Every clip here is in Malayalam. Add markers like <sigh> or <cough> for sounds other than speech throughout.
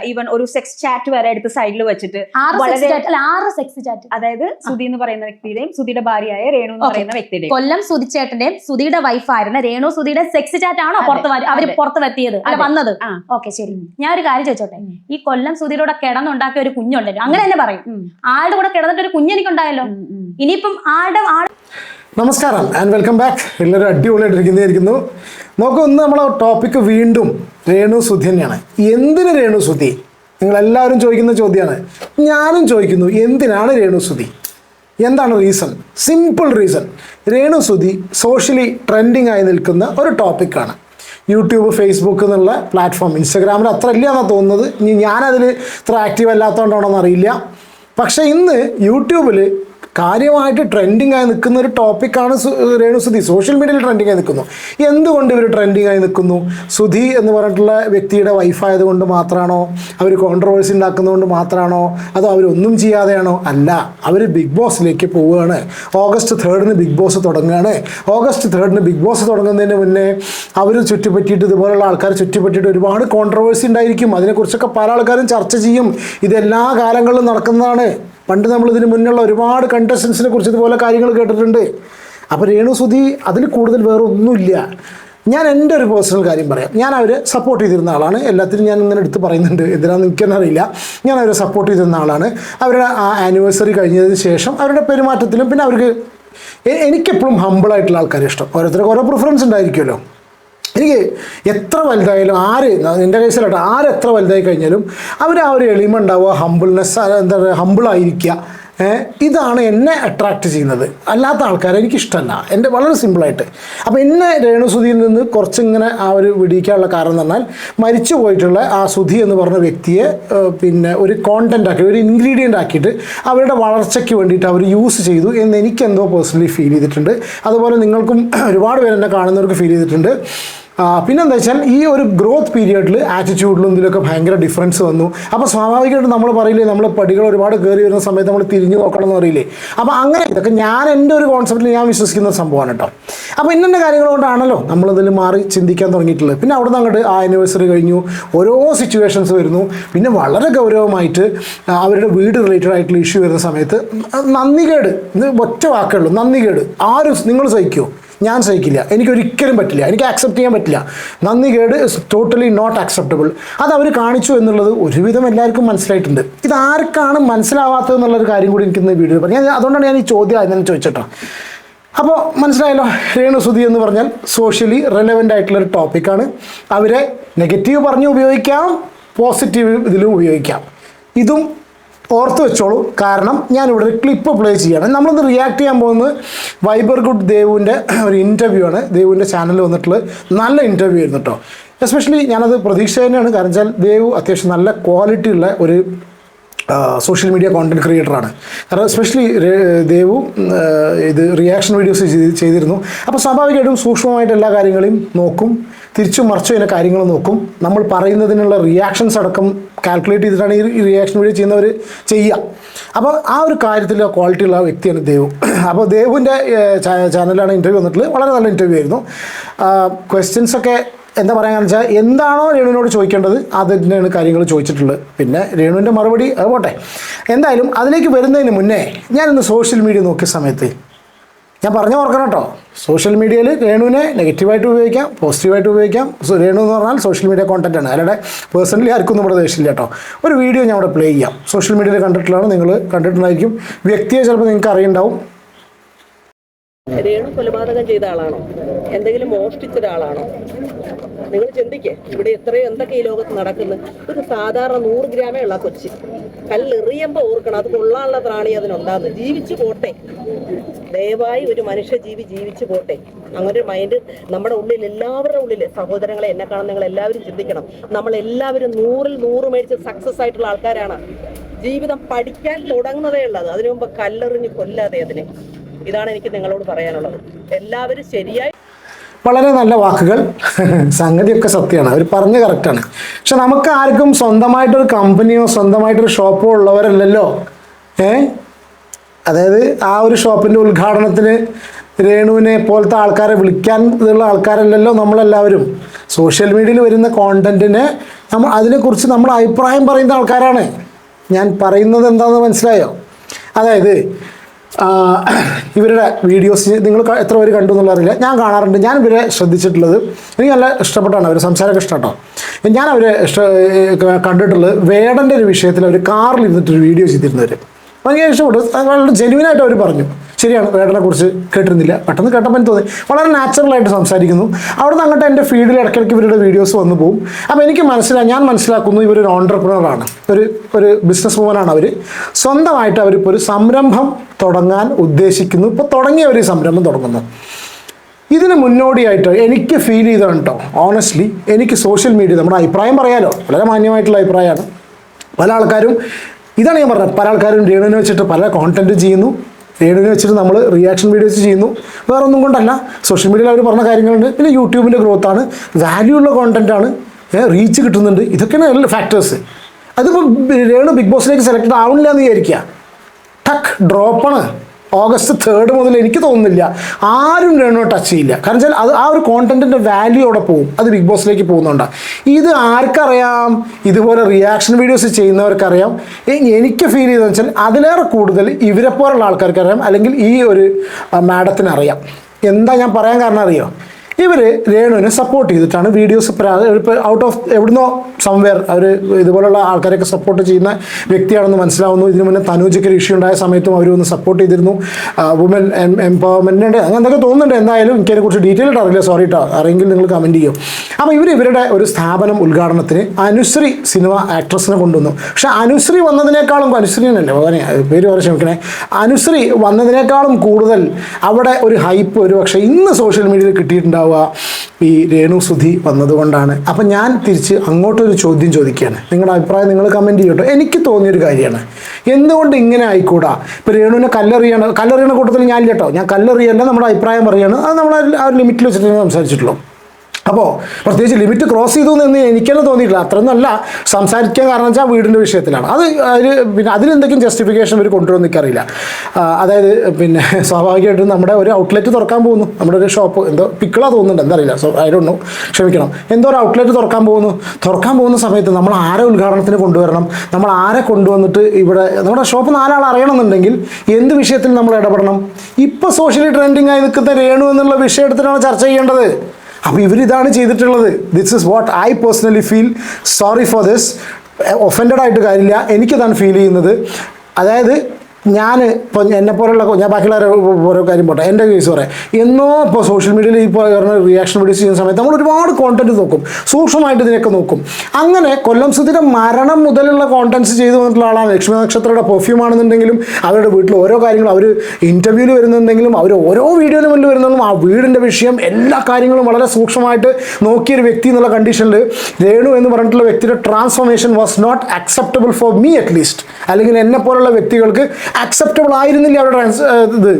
ഈവൻ ഒരു സെക്സ് ചാറ്റ് വരെ എടുത്ത് സൈഡിൽ വെച്ചിട്ട് വളരെ- ആറ് സെക്സ് ചാറ്റ് അതായത് സുധി എന്ന് പറയുന്ന വ്യക്തിയുടെയും സുധിയുടെ ഭാര്യയായ രേണു എന്ന് പറയുന്ന വ്യക്തിയുടെയും. കൊല്ലം സുധിച്ചേട്ടന്റെയും സുധിയുടെ വൈഫായിരുന്ന രേണു സുധിയുടെ സെക്സ് ചാറ്റ് ആണോ പുറത്ത് വര- അവർ. പുറത്ത് എത്തിയത് അല്ല. വന്നത്? ഓക്കെ ശരി. ഞാൻ ഒരു കാര്യം ചോദിച്ചോട്ടെ? ഈ കൊല്ലം സുധിയുടെ കിടന്നുണ്ടാക്കിയ ഒരു കുഞ്ഞുണ്ടല്ലോ. അങ്ങനെ തന്നെ പറയും. ആളുടെ കൂടെ കിടന്നിട്ട് ഒരു കുഞ്ഞെനിക്കുണ്ടായല്ലോ. ഇനിയിപ്പം ആളുടെ ആൾ നമസ്കാരം ആൻഡ് വെൽക്കം ബാക്ക് എല്ലാവരും അടിപൊളിയായിട്ടിരിക്കുന്നതായിരിക്കുന്നു. നോക്കൂ ഇന്ന് നമ്മളെ ടോപ്പിക്ക് വീണ്ടും രേണു സുധി തന്നെയാണ്. എന്തിന് രേണു സുധി? നിങ്ങളെല്ലാവരും ചോദിക്കുന്ന ചോദ്യമാണ്. ഞാനും ചോദിക്കുന്നു എന്തിനാണ് രേണു സുധി? എന്താണ് reason simple reason Renu Sudhi socially trending ആയി നിൽക്കുന്ന ഒരു ടോപ്പിക്കാണ് യൂട്യൂബ് ഫേസ്ബുക്ക് എന്നുള്ള പ്ലാറ്റ്ഫോം ഇൻസ്റ്റഗ്രാമിൽ അത്ര ഇല്ല എന്നാണ് തോന്നുന്നത്. ഇനി ഞാനതിൽ ഇത്ര ആക്റ്റീവ് അല്ലാത്തതുകൊണ്ടാണോ എന്നറിയില്ല പക്ഷേ ഇന്ന് യൂട്യൂബിൽ കാര്യമായിട്ട് ട്രെൻഡിങ് ആയി നിൽക്കുന്ന ഒരു ടോപ്പിക്കാണ് രേണു സുധി. സോഷ്യൽ മീഡിയയിൽ ട്രെൻഡിങ് ആയി നിൽക്കുന്നു. എന്തുകൊണ്ട് ഇവർ ട്രെൻഡിങ് ആയി നിൽക്കുന്നു? സുധി എന്ന് പറഞ്ഞിട്ടുള്ള വ്യക്തിയുടെ വൈഫായത് കൊണ്ട് മാത്രമാണോ അവർ കോൺട്രവേഴ്സി ഉണ്ടാക്കുന്നതുകൊണ്ട് മാത്രമാണോ അതോ അവരൊന്നും ചെയ്യാതെയാണോ? അല്ല അവർ ബിഗ് ബോസിലേക്ക് പോവുകയാണ്. ഓഗസ്റ്റ് തേർഡിന് ബിഗ് ബോസ് തുടങ്ങുകയാണ്. ഓഗസ്റ്റ് തേർഡിന് ബിഗ് ബോസ് തുടങ്ങുന്നതിന് മുന്നേ അവർ ചുറ്റിപ്പറ്റിയിട്ട് ഇതുപോലുള്ള ആൾക്കാർ ചുറ്റിപ്പറ്റിയിട്ട് ഒരുപാട് കോൺട്രവേഴ്സി ഉണ്ടായിരിക്കും. അതിനെക്കുറിച്ചൊക്കെ പല ആൾക്കാരും ചർച്ച ചെയ്യും. ഇതെല്ലാ കാലങ്ങളിലും നടക്കുന്നതാണ്. പണ്ട് നമ്മൾ ഇതിന് മുന്നുള്ള ഒരുപാട് കണ്ടസ്റ്റൻസിനെ കുറിച്ച് ഇതുപോലെ കാര്യങ്ങൾ കേട്ടിട്ടുണ്ട്. അപ്പോൾ രേണു സുധി അതിൽ കൂടുതൽ വേറെ ഒന്നുമില്ല. ഞാൻ എന്റെ ഒരു പേഴ്സണൽ കാര്യം പറയാം. ഞാൻ അവരെ സപ്പോർട്ട് ചെയ്തിരുന്ന ആളാണ്. എല്ലാത്തിനും ഞാൻ ഇങ്ങനെ എടുത്ത് പറയുന്നുണ്ട്. എന്തിനാണെന്ന് എനിക്കെന്നറിയില്ല ഞാൻ അവരെ സപ്പോർട്ട് ചെയ്തിരുന്ന ആളാണ്. അവരുടെ ആ ആനിവേഴ്സറി കഴിഞ്ഞതിന് ശേഷം അവരുടെ പെരുമാറ്റത്തിലും പിന്നെ അവർക്ക് എനിക്കെപ്പോഴും ഹമ്പിളായിട്ടുള്ള ആൾക്കാരെ ഇഷ്ടം. ഓരോരുത്തർക്ക് ഓരോ പ്രിഫറൻസ് ഉണ്ടായിരിക്കുമല്ലോ. എനിക്ക് എത്ര വലുതായാലും ആര് എന്റെ കേസിലാട്ടോ ആര് എത്ര വലുതായി കഴിഞ്ഞാലും അവർ ആ ഒരു എളിമ ഉണ്ടാവുക ഹമ്പിൾനെസ് എന്താ പറയുക ഹമ്പിളായിരിക്കുക ഇതാണ് എന്നെ അട്രാക്റ്റ് ചെയ്യുന്നത്. അല്ലാത്ത ആൾക്കാരെ എനിക്കിഷ്ടമല്ല. എന്റെ വളരെ സിമ്പിളായിട്ട് അപ്പോൾ എന്നെ രേണുസുധിയിൽ നിന്ന് കുറച്ചിങ്ങനെ ആ ഒരു വിടിയിക്കാനുള്ള കാരണം എന്ന് പറഞ്ഞാൽ മരിച്ചു പോയിട്ടുള്ള ആ സുധി എന്ന് പറഞ്ഞ വ്യക്തിയെ പിന്നെ ഒരു കോണ്ടന്റ് ആക്കി ഒരു ഇൻഗ്രീഡിയന്റ് ആക്കിയിട്ട് അവരുടെ വളർച്ചയ്ക്ക് വേണ്ടിയിട്ട് അവർ യൂസ് ചെയ്തു എന്ന് എനിക്കെന്തോ പേഴ്സണലി ഫീൽ ചെയ്തിട്ടുണ്ട്. അതുപോലെ നിങ്ങൾക്കും <clears throat> ഒരുപാട് പേരെന്നെ കാണുന്നവർക്ക് ഫീൽ ചെയ്തിട്ടുണ്ട്. പിന്നെന്താ വെച്ചാൽ ഈ ഒരു ഗ്രോത്ത് പീരിയഡിൽ ആറ്റിറ്റ്യൂഡിലും ഇതിലൊക്കെ ഭയങ്കര ഡിഫറൻസ് വന്നു. അപ്പോൾ സ്വാഭാവികമായിട്ടും നമ്മൾ പറയില്ലേ നമ്മൾ പടികൾ ഒരുപാട് കയറി വരുന്ന സമയത്ത് നമ്മൾ തിരിഞ്ഞു നോക്കണം എന്ന് പറയില്ലേ? അപ്പോൾ അങ്ങനെ ഇതൊക്കെ ഞാൻ എന്റെ ഒരു കോൺസെപ്റ്റിൽ ഞാൻ വിശ്വസിക്കുന്ന സംഭവമാണ് കേട്ടോ. അപ്പോൾ ഇന്നെ കാര്യങ്ങൾ കൊണ്ടാണല്ലോ നമ്മളിതിൽ മാറി ചിന്തിക്കാൻ തുടങ്ങിയിട്ടുള്ളത്. പിന്നെ അവിടെ നിന്ന് അങ്ങോട്ട് ആ ആനിവേഴ്സറി കഴിഞ്ഞു ഓരോ സിറ്റുവേഷൻസ് വരുന്നു. പിന്നെ വളരെ ഗൗരവമായിട്ട് അവരുടെ വീട് റിലേറ്റഡ് ആയിട്ടുള്ള ഇഷ്യൂ വരുന്ന സമയത്ത് നന്ദികേട് ഒറ്റ വാക്കുള്ളൂ നന്ദികേട്. ആരും നിങ്ങൾ സഹിക്കുമോ ഞാൻ സഹിക്കില്ല. എനിക്കൊരിക്കലും പറ്റില്ല. എനിക്ക് ആക്സെപ്റ്റ് ചെയ്യാൻ പറ്റില്ല. നന്ദി കേട് ഇസ് ടോട്ടലി നോട്ട് ആക്സെപ്റ്റബിൾ അത് അവർ കാണിച്ചു എന്നുള്ളത് ഒരുവിധം എല്ലാവർക്കും മനസ്സിലായിട്ടുണ്ട്. ഇത് ആർക്കാണ് മനസ്സിലാവാത്തത് എന്നുള്ളൊരു കാര്യം കൂടി എനിക്ക് ഇന്ന് വീഡിയോ പറഞ്ഞു അതുകൊണ്ടാണ് ഞാൻ ഈ ചോദ്യം അതിനെ ചോദിച്ചിട്ടോ. അപ്പോൾ മനസ്സിലായല്ലോ രേണു സുധി എന്ന് പറഞ്ഞാൽ സോഷ്യലി റെലവന്റ് ആയിട്ടുള്ളൊരു ടോപ്പിക്കാണ് അവരെ നെഗറ്റീവ് പറഞ്ഞ് ഉപയോഗിക്കാം പോസിറ്റീവ് ഇതിലും ഉപയോഗിക്കാം. ഇതും ഓർത്ത് വെച്ചോളൂ. കാരണം ഞാനിവിടെ ഒരു ക്ലിപ്പ് പ്ലേ ചെയ്യാണ്. നമ്മളിന്ന് റിയാക്ട് ചെയ്യാൻ പോകുന്നത് വൈബർ ഗുഡ് ദേവുവിന്റെ ഒരു ഇന്റർവ്യൂ ആണ്. ദേവുവിന്റെ ചാനലിൽ വന്നിട്ടുള്ള നല്ല ഇന്റർവ്യൂ ആയിരുന്നു കേട്ടോ എസ്പെഷ്യലി ഞാനത് പ്രതീക്ഷ തന്നെയാണ്. കാരണം വെച്ചാൽ ദേവു അത്യാവശ്യം നല്ല ക്വാളിറ്റി ഉള്ള ഒരു സോഷ്യൽ മീഡിയ കോണ്ടന്റ് ക്രിയേറ്ററാണ് കാരണം എസ്പെഷ്യലി ദേവു ഇത് റിയാക്ഷൻ വീഡിയോസ് ചെയ്തിരുന്നു. അപ്പോൾ സ്വാഭാവികമായിട്ടും സൂക്ഷ്മമായിട്ട് എല്ലാ കാര്യങ്ങളെയും നോക്കും. തിരിച്ചും മറിച്ചും അതിന്റെ കാര്യങ്ങൾ നോക്കും. നമ്മൾ പറയുന്നതിനുള്ള റിയാക്ഷൻസ് അടക്കം കാൽക്കുലേറ്റ് ചെയ്തിട്ടാണ് ഈ റിയാക്ഷൻ വീഡിയോ ചെയ്യുന്നവർ ചെയ്യുക. അപ്പോൾ ആ ഒരു കാര്യത്തിൽ ക്വാളിറ്റി ഉള്ള വ്യക്തിയാണ് ദേവു. <clears throat> അപ്പോൾ ദേവുവിന്റെ ചാനലിലാണ് ഇന്റർവ്യൂ വന്നിട്ടുള്ളത്. വളരെ നല്ല ഇന്റർവ്യൂ ആയിരുന്നു. ക്വസ്റ്റ്യൻസ് ഒക്കെ എന്താ പറയാന്ന് വെച്ചാൽ എന്താണോ രേണുവിനോട് ചോദിക്കേണ്ടത് അത് കാര്യങ്ങൾ ചോദിച്ചിട്ടുള്ളത്. പിന്നെ രേണുവിന്റെ മറുപടി അത് പോട്ടെ. എന്തായാലും അതിലേക്ക് വരുന്നതിന് മുന്നേ ഞാനിന്ന് സോഷ്യൽ മീഡിയ നോക്കിയ സമയത്ത് ഞാൻ പറഞ്ഞു ഓർക്കണം കേട്ടോ. സോഷ്യൽ മീഡിയയിൽ രേണുവിനെ നെഗറ്റീവായിട്ട് ഉപയോഗിക്കാം പോസിറ്റീവായിട്ട് ഉപയോഗിക്കാം. രേണു എന്ന് പറഞ്ഞാൽ സോഷ്യൽ മീഡിയ കോണ്ടന്റ് ആണ്. അല്ലാതെ പേഴ്സണലി ആർക്കും നമ്മുടെ ദേഷ്യമില്ല കേട്ടോ. ഒരു വീഡിയോ ഞാൻ അവിടെ പ്ലേ ചെയ്യാം. സോഷ്യൽ മീഡിയയിൽ കണ്ടിട്ടുള്ളതാണ് നിങ്ങൾ കണ്ടിട്ടുണ്ടായിരിക്കും. വ്യക്തിയെ ചിലപ്പോൾ നിങ്ങൾക്ക് അറിയുണ്ടാവും. രേണു കൊലപാതകം ചെയ്ത ആളാണോ? എന്തെങ്കിലും മോഷ്ടിച്ച ഒരാളാണോ? നിങ്ങൾ ചിന്തിക്കേ. ഇവിടെ എത്രയോ എന്തൊക്കെ ഈ ലോകത്ത് നടക്കുന്നു? ഒരു സാധാരണ നൂറ് ഗ്രാമേ ഉള്ള കൊച്ചി. കല്ലെറിയുമ്പോൾ ഓർക്കണം അത് കൊള്ളാനുള്ള പ്രാണി അതിനുണ്ടാകുന്നു ജീവിച്ചു പോട്ടെ. ദയവായി ഒരു മനുഷ്യ ജീവി ജീവിച്ചു പോട്ടെ. അങ്ങനെ ഒരു മൈൻഡ് നമ്മുടെ ഉള്ളിൽ എല്ലാവരുടെ ഉള്ളിൽ സഹോദരങ്ങളെ എന്നെ കാണാൻ നിങ്ങൾ എല്ലാവരും ചിന്തിക്കണം. നമ്മൾ എല്ലാവരും നൂറിൽ നൂറ് മേടിച്ച് സക്സസ് ആയിട്ടുള്ള ആൾക്കാരാണ്. ജീവിതം പഠിക്കാൻ തുടങ്ങുന്നതേ ഉള്ളത് അതിനു മുമ്പ് കല്ലെറിഞ്ഞ് കൊല്ലാതെ അതിനെ. ഇതാണ് എനിക്ക് നിങ്ങളോട് പറയാനുള്ളത്. എല്ലാവരും ശരിയായി വളരെ നല്ല വാക്കുകൾ. സംഗതിയൊക്കെ സത്യമാണ്. അവർ പറഞ്ഞ കറക്റ്റാണ് പക്ഷെ നമുക്ക് ആർക്കും സ്വന്തമായിട്ടൊരു കമ്പനിയോ സ്വന്തമായിട്ടൊരു ഷോപ്പോ ഉള്ളവരല്ലല്ലോ. ഏ? അതായത് ആ ഒരു ഷോപ്പിന്റെ ഉദ്ഘാടനത്തിന് രേണുവിനെ പോലത്തെ ആൾക്കാരെ വിളിക്കാൻ ഉള്ള ആൾക്കാരല്ലല്ലോ നമ്മളെല്ലാവരും. സോഷ്യൽ മീഡിയയിൽ വരുന്ന കോണ്ടന്റിനെ നമ്മൾ അതിനെക്കുറിച്ച് നമ്മൾ അഭിപ്രായം പറയുന്ന ആൾക്കാരാണ്. ഞാൻ പറയുന്നത് എന്താണെന്ന് മനസ്സിലായോ? അതായത് ഇവരുടെ വീഡിയോസ് നിങ്ങൾ എത്ര പേര് കണ്ടു എന്നുള്ള അറിയില്ല. ഞാൻ കാണാറുണ്ട്. ഞാൻ ഇവരെ ശ്രദ്ധിച്ചിട്ടുള്ളത്. എനിക്ക് നല്ല ഇഷ്ടപ്പെട്ടാണ് അവർ സംസാരമൊക്കെ ഇഷ്ടം കേട്ടോ ഞാൻ അവരെ കണ്ടിട്ടുള്ളത് വേടന്റെ ഒരു വിഷയത്തിൽ അവർ കാറിൽ ഇരുന്നിട്ടൊരു വീഡിയോ ചെയ്തിരുന്നവർ ഭയങ്കര ഇഷ്ടപ്പെട്ടു. വളരെ ജെനുവിനായിട്ട് അവർ പറഞ്ഞു. ശരിയാണ് വേടനെ കുറിച്ച് കേട്ടിരുന്നില്ല. പെട്ടെന്ന് കേട്ടപ്പോൾ എനിക്ക് തോന്നി. വളരെ നാച്ചുറലായിട്ട് സംസാരിക്കുന്നു. അവിടെ നിന്ന് അങ്ങോട്ട് എന്റെ ഫീൽഡിൽ ഇടയ്ക്കിടയ്ക്ക് ഇവരുടെ വീഡിയോസ് വന്നു പോകും അപ്പോൾ എനിക്ക് മനസ്സിലായി ഞാൻ മനസ്സിലാക്കുന്നു ഇവരൊരു ഓണ്ടർപ്രണറാണ് ഒരു ഒരു ബിസിനസ് വുമനാണ് അവർ സ്വന്തമായിട്ട് അവരിപ്പോൾ ഒരു സംരംഭം തുടങ്ങാൻ ഉദ്ദേശിക്കുന്നു. ഇപ്പോൾ തുടങ്ങിയ ഒരു സംരംഭം തുടങ്ങുന്നു ഇതിന് മുന്നോടിയായിട്ട് എനിക്ക് ഫീൽ ചെയ്തതാണ് കേട്ടോ ഓണസ്റ്റ്ലി എനിക്ക് സോഷ്യൽ മീഡിയ നമ്മുടെ അഭിപ്രായം പറയാലോ. വളരെ മാന്യമായിട്ടുള്ള അഭിപ്രായമാണ്. പല ആൾക്കാരും ഇതാണ് ഞാൻ പറഞ്ഞത്. പല ആൾക്കാരും രേണുവിനെ വെച്ചിട്ട് പല കോണ്ടന്റ് ചെയ്യുന്നു. രേണുവിനെ വെച്ചിട്ട് നമ്മൾ റിയാക്ഷൻ വീഡിയോസ് ചെയ്യുന്നു. വേറെ ഒന്നും കൊണ്ടല്ല സോഷ്യൽ മീഡിയയിൽ അവർ പറഞ്ഞ കാര്യങ്ങളുണ്ട്. പിന്നെ യൂട്യൂബിന്റെ ആണ്. വാല്യൂ ഉള്ള കോണ്ടന്റാണ് റീച്ച് കിട്ടുന്നുണ്ട്. ഇതൊക്കെയാണ് എല്ലാ ഫാക്ടേഴ്സ് അതിപ്പോൾ രേണു ബിഗ് ബോസിലേക്ക് സെലക്ട് ആവുന്നില്ല എന്ന് വിചാരിക്കുക ടക്ക് ഡ്രോപ്പാണ് ഓഗസ്റ്റ് തേർഡ് മുതൽ എനിക്ക് തോന്നുന്നില്ല. ആരും രണ്ടോ ടച്ച് ചെയ്യില്ല. കാരണം വെച്ചാൽ അത് ആ ഒരു കോണ്ടന്റിന്റെ വാല്യൂ അവിടെ പോകും അത് ബിഗ് ബോസിലേക്ക് പോകുന്നുണ്ട്. ഇത് ആർക്കറിയാം? ഇതുപോലെ റിയാക്ഷൻ വീഡിയോസ് ചെയ്യുന്നവർക്കറിയാം. എനിക്ക് ഫീൽ ചെയ്തതെന്ന് വെച്ചാൽ അതിലേറെ കൂടുതൽ ഇവരെ പോലുള്ള ആൾക്കാർക്ക് അറിയാം അല്ലെങ്കിൽ ഈ ഒരു മാഡത്തിനറിയാം എന്താ ഞാൻ പറയാൻ കാരണം അറിയോ? ഇവർ രേണുവിനെ സപ്പോർട്ട് ചെയ്തിട്ടാണ് വീഡിയോസ് ഔട്ട് ഓഫ് എവിടുന്നോ സംവെയർ അവർ ഇതുപോലുള്ള ആൾക്കാരൊക്കെ സപ്പോർട്ട് ചെയ്യുന്ന വ്യക്തിയാണെന്ന് മനസ്സിലാവുന്നു. ഇതിനു മുന്നേ തനൂജയ്ക്ക് ഒരു ഇഷ്യൂ ഉണ്ടായ സമയത്തും അവർ ഒന്ന് സപ്പോർട്ട് ചെയ്തിരുന്നു. വുമൻ എംപവർമെന്റിന്റെ അങ്ങനെ എന്തൊക്കെ തോന്നുന്നുണ്ട് എന്തായാലും എനിക്കതിനെക്കുറിച്ച് ഡീറ്റെയിൽ ആയിട്ട് അറിയില്ല. സോറി കേട്ടോ അറിയെങ്കിൽ നിങ്ങൾ കമന്റ് ചെയ്യും. അപ്പോൾ ഇവർ ഇവരുടെ ഒരു സ്ഥാപനം ഉദ്ഘാടനത്തിന് അനുശ്രീ സിനിമ ആക്ട്രസിനെ കൊണ്ടുവന്നു. പക്ഷെ അനുശ്രീ വന്നതിനേക്കാളും അനുശ്രീ തന്നെ അതെ പേര് പറയാൻ ക്ഷമിക്കണേ അനുശ്രീ വന്നതിനേക്കാളും കൂടുതൽ അവിടെ ഒരു ഹൈപ്പ് ഒരു പക്ഷേ ഇന്ന് സോഷ്യൽ മീഡിയയിൽ കിട്ടിയിട്ടുണ്ടാവുക ഈ രേണു സുധി വന്നതുകൊണ്ടാണ്. അപ്പം ഞാൻ തിരിച്ച് അങ്ങോട്ടൊരു ചോദ്യം ചോദിക്കുകയാണ്. നിങ്ങളുടെ അഭിപ്രായം നിങ്ങൾ കമന്റ് ചെയ്യട്ടോ. എനിക്ക് തോന്നിയൊരു കാര്യമാണ്. എന്തുകൊണ്ട് ഇങ്ങനെ ആയിക്കൂടാ? ഇപ്പോൾ രേണുവിനെ കല്ലെറിയണം കല്ലെറിയണ കൂട്ടത്തിൽ ഞാൻ കേട്ടോ ഞാൻ കല്ലെറിയല്ല നമ്മുടെ അഭിപ്രായം പറയുകയാണ് അത് നമ്മൾ ആ ഒരു ലിമിറ്റിൽ വെച്ചിട്ട് സംസാരിച്ചിട്ടുള്ളൂ. അപ്പോൾ പ്രത്യേകിച്ച് ലിമിറ്റ് ക്രോസ് ചെയ്തു എന്ന് എനിക്കെന്നെ തോന്നിയിട്ടില്ല. അത്രയൊന്നല്ല സംസാരിക്കാൻ കാരണം വെച്ചാൽ വീടിന്റെ വിഷയത്തിലാണ്. അത് അതിൽ പിന്നെ അതിലെന്തെങ്കിലും ജസ്റ്റിഫിക്കേഷൻ ഇവർ കൊണ്ടുവന്ന് എനിക്കറിയില്ല. അതായത് പിന്നെ സ്വാഭാവികമായിട്ടും നമ്മുടെ ഒരു ഔട്ട്ലെറ്റ് തുറക്കാൻ പോകുന്നു. നമ്മുടെ ഒരു ഷോപ്പ് എന്തോ പിക്കിളാ തോന്നുന്നുണ്ട്. എന്തറിയില്ല. സോ അതിലൊന്നും ക്ഷമിക്കണം. എന്തോ ഒരു ഔട്ട്ലെറ്റ് തുറക്കാൻ പോകുന്നു. തുറക്കാൻ പോകുന്ന സമയത്ത് നമ്മൾ ആരെ ഉദ്ഘാടനത്തിന് കൊണ്ടുവരണം? നമ്മൾ ആരെ കൊണ്ടുവന്നിട്ട് ഇവിടെ നമ്മുടെ ഷോപ്പ് നാലാൾ അറിയണമെന്നുണ്ടെങ്കിൽ എന്ത് വിഷയത്തിൽ നമ്മൾ ഇടപെടണം? ഇപ്പോൾ സോഷ്യലി ട്രെൻഡിങ് ആയി നിൽക്കുന്ന രേണു എന്നുള്ള വിഷയം എടുത്തിട്ടാണ് ചർച്ച ചെയ്യേണ്ടത്. അപ്പോൾ ഇവരിതാണ് ചെയ്തിട്ടുള്ളത്. This is what I personally feel sorry for this offended ആയിട്ട് കാര്യമില്ല. എനിക്കതാണ് ഫീൽ ചെയ്യുന്നത്. അതായത് ഞാൻ ഇപ്പോൾ എന്നെ പോലുള്ള ഞാൻ ബാക്കിയുള്ള ഓരോ കാര്യം പോട്ടെ. എന്റെ കേസ് പറയാം. എന്നോ ഇപ്പോൾ സോഷ്യൽ മീഡിയയിൽ ഇപ്പോൾ റിയാക്ഷൻ വീഡിയോസ് ചെയ്യുന്ന സമയത്ത് നമ്മൾ ഒരുപാട് കോണ്ടന്റ് നോക്കും. സൂക്ഷ്മമായിട്ട് ഇതിനൊക്കെ നോക്കും. അങ്ങനെ കൊല്ലം സുധിയുടെ മരണം മുതലുള്ള കോണ്ടന്റ്സ് ചെയ്തു വന്നിട്ടുള്ള ആളാണ് ലക്ഷ്മി നക്ഷത്രയുടെ പെർഫ്യൂം ആണെന്നുണ്ടെങ്കിലും അവരുടെ വീട്ടിൽ ഓരോ കാര്യങ്ങളും അവർ ഇന്റർവ്യൂവിൽ വരുന്നുണ്ടെങ്കിലും അവർ ഓരോ വീഡിയോയിലും മുന്നിൽ വരുന്നതും ആ വീടിന്റെ വിഷയം എല്ലാ കാര്യങ്ങളും വളരെ സൂക്ഷ്മമായിട്ട് നോക്കിയൊരു വ്യക്തി എന്നുള്ള കണ്ടീഷനിൽ രേണു എന്ന് പറഞ്ഞിട്ടുള്ള വ്യക്തിയുടെ transformation was not acceptable for me at least അല്ലെങ്കിൽ എന്നെ പോലുള്ള വ്യക്തികൾക്ക് അക്സെപ്റ്റബിൾ ആയിരുന്നില്ല അവരുടെ ട്രാൻസ് ഇത്.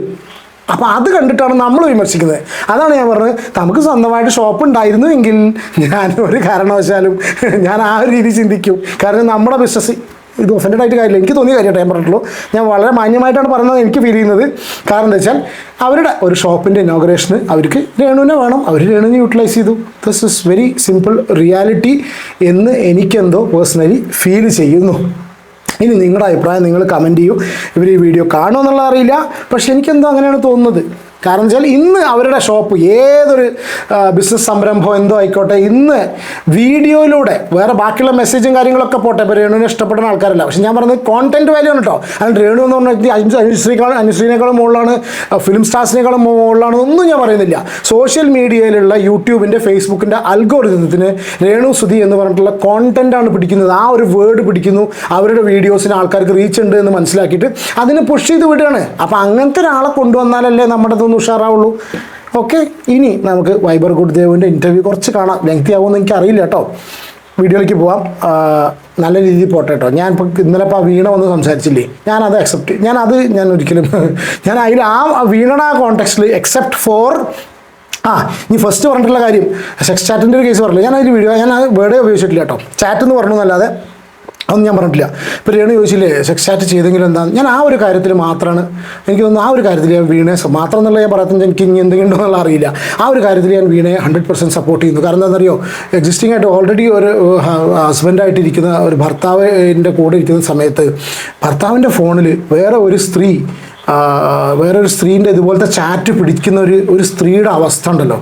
അപ്പോൾ അത് കണ്ടിട്ടാണ് നമ്മൾ വിമർശിക്കുന്നത്. അതാണ് ഞാൻ പറഞ്ഞത്. നമുക്ക് സ്വന്തമായിട്ട് ഷോപ്പ് ഉണ്ടായിരുന്നു എങ്കിൽ ഞാൻ ഒരു കാരണവശാലും ഞാൻ ആ ഒരു രീതി ചിന്തിക്കും. കാരണം നമ്മുടെ ബിസിനസ് ഇത് ഒഫൻഡഡ് ആയിട്ട് കാര്യമില്ല. എനിക്ക് തോന്നിയ കാര്യമായിട്ട് ഞാൻ പറഞ്ഞിട്ടുള്ളൂ. ഞാൻ വളരെ മാന്യമായിട്ടാണ് പറയുന്നത് എനിക്ക് ഫീൽ ചെയ്യുന്നത്. കാരണം എന്താ വെച്ചാൽ അവരുടെ ഒരു ഷോപ്പിന്റെ ഇനോഗ്രേഷന് അവർക്ക് രേണുവിനെ വേണം. അവർ രേണുവിനെ യൂട്ടിലൈസ് ചെയ്തു. This is very simple reality എന്ന് എനിക്കെന്തോ പേഴ്സണലി ഫീൽ ചെയ്യുന്നു. ഇനി നിങ്ങളുടെ അഭിപ്രായം നിങ്ങൾ കമന്റ് ചെയ്യൂ. ഇവർ ഈ വീഡിയോ കാണുമെന്നുള്ള അറിയില്ല. പക്ഷെ എനിക്കെന്തോ അങ്ങനെയാണ് തോന്നുന്നത്. കാരണം വെച്ചാൽ ഇന്ന് അവരുടെ ഷോപ്പ് ഏതൊരു ബിസിനസ് സംരംഭം എന്തോ ആയിക്കോട്ടെ ഇന്ന് വീഡിയോയിലൂടെ വേറെ ബാക്കിയുള്ള മെസ്സേജും കാര്യങ്ങളൊക്കെ പോട്ടെ. ഇപ്പോൾ രേണുവിനെ ഇഷ്ടപ്പെടുന്ന ആൾക്കാരല്ല. പക്ഷെ ഞാൻ പറഞ്ഞത് കോണ്ടന്റ് വാല്യൂ ആണ് കേട്ടോ അല്ല രേണു എന്ന് പറഞ്ഞാൽ അനു അനുശ്രീക്കാളും അനുശ്രീനേക്കാളും മുകളിലാണ് ഫിലിം സ്റ്റാർസിനേക്കാളും മുകളിലാണ് ഒന്നും ഞാൻ പറയുന്നില്ല. സോഷ്യൽ മീഡിയയിലുള്ള യൂട്യൂബിന്റെ ഫേസ്ബുക്കിന്റെ അൽഗോറിതത്തിന് രേണു സുധി എന്ന് പറഞ്ഞിട്ടുള്ള കോണ്ടന്റ് ആണ് പിടിക്കുന്നത്. ആ ഒരു വേർഡ് പിടിക്കുന്നു. അവരുടെ വീഡിയോസിന് ആൾക്കാർക്ക് റീച്ച് ഉണ്ട് എന്ന് മനസ്സിലാക്കിയിട്ട് അതിന് പുഷ് ചെയ്ത് വിടുകയാണ്. അപ്പോൾ അങ്ങനത്തെ ഒരാളെ കൊണ്ടുവന്നാലല്ലേ നമ്മുടെ ഇതൊന്ന് ഉഷാറാവുള്ളൂ. ഓക്കെ ഇനി നമുക്ക് വൈബർ ഗുഡ്ദേവിന്റെ ഇന്റർവ്യൂ കുറച്ച് കാണാം. ലെങ്തി ആവുമെന്ന് എനിക്ക് അറിയില്ല കേട്ടോ. വീഡിയോയിലേക്ക് പോവാം. നല്ല രീതിയിൽ പോട്ടെ കേട്ടോ. ഞാൻ ഇപ്പോൾ ഇന്നലെ ഇപ്പോൾ വീണ വന്ന് സംസാരിച്ചില്ലേ? ഞാനത് അക്സെപ്റ്റ് ഞാൻ അത് ഞാൻ ഒരിക്കലും <laughs> ഞാൻ അതിൽ ആ വീണയുടെ ആ കോണ്ടെക്സ്റ്റിൽ എക്സെപ്റ്റ് ഫോർ ആ ഇനി ഫസ്റ്റ് പറഞ്ഞിട്ടുള്ള കാര്യം സെക്സ് ചാറ്റിന്റെ ഒരു കേസ് പറഞ്ഞില്ല? ഞാൻ അതിൽ വീഡിയോ ഞാൻ ആ വേർഡേ ഉപയോഗിച്ചിട്ടില്ല കേട്ടോ. ചാറ്റ് എന്ന് പറഞ്ഞു എന്നല്ലാതെ. അതൊന്നും ഞാൻ പറഞ്ഞിട്ടില്ല. ഇപ്പോൾ രേണു ചോദിച്ചില്ലേ സെക്സ് ചാറ്റ് ചെയ്തെങ്കിലും എന്താ? ഞാൻ ആ ഒരു കാര്യത്തിൽ മാത്രമാണ് എനിക്ക് തോന്നുന്നു ആ ഒരു കാര്യത്തിൽ ഞാൻ വീണയെ സ- മാത്രം എന്നുള്ള ഞാൻ പറയുന്നത് എനിക്ക് ഇനി എന്തെങ്കിലും അറിയില്ല. ആ ഒരു കാര്യത്തിൽ ഞാൻ വീണയെ ഹൺഡ്രഡ് പെർസെന്റ് സപ്പോർട്ട് ചെയ്യുന്നു. കാരണം എന്താണെന്നറിയോ എക്സിസ്റ്റിംഗ് ആയിട്ട് ഓൾറെഡി ഒരു ഹസ്ബൻഡായിട്ടിരിക്കുന്ന ഒരു ഭർത്താവിന്റെ കൂടെ ഇരിക്കുന്ന സമയത്ത് ഭർത്താവിന്റെ ഫോണിൽ വേറെ ഒരു സ്ത്രീ വേറൊരു സ്ത്രീന്റെ ഇതുപോലത്തെ ചാറ്റ് പിടിക്കുന്ന ഒരു ഒരു സ്ത്രീയുടെ അവസ്ഥ ഉണ്ടല്ലോ.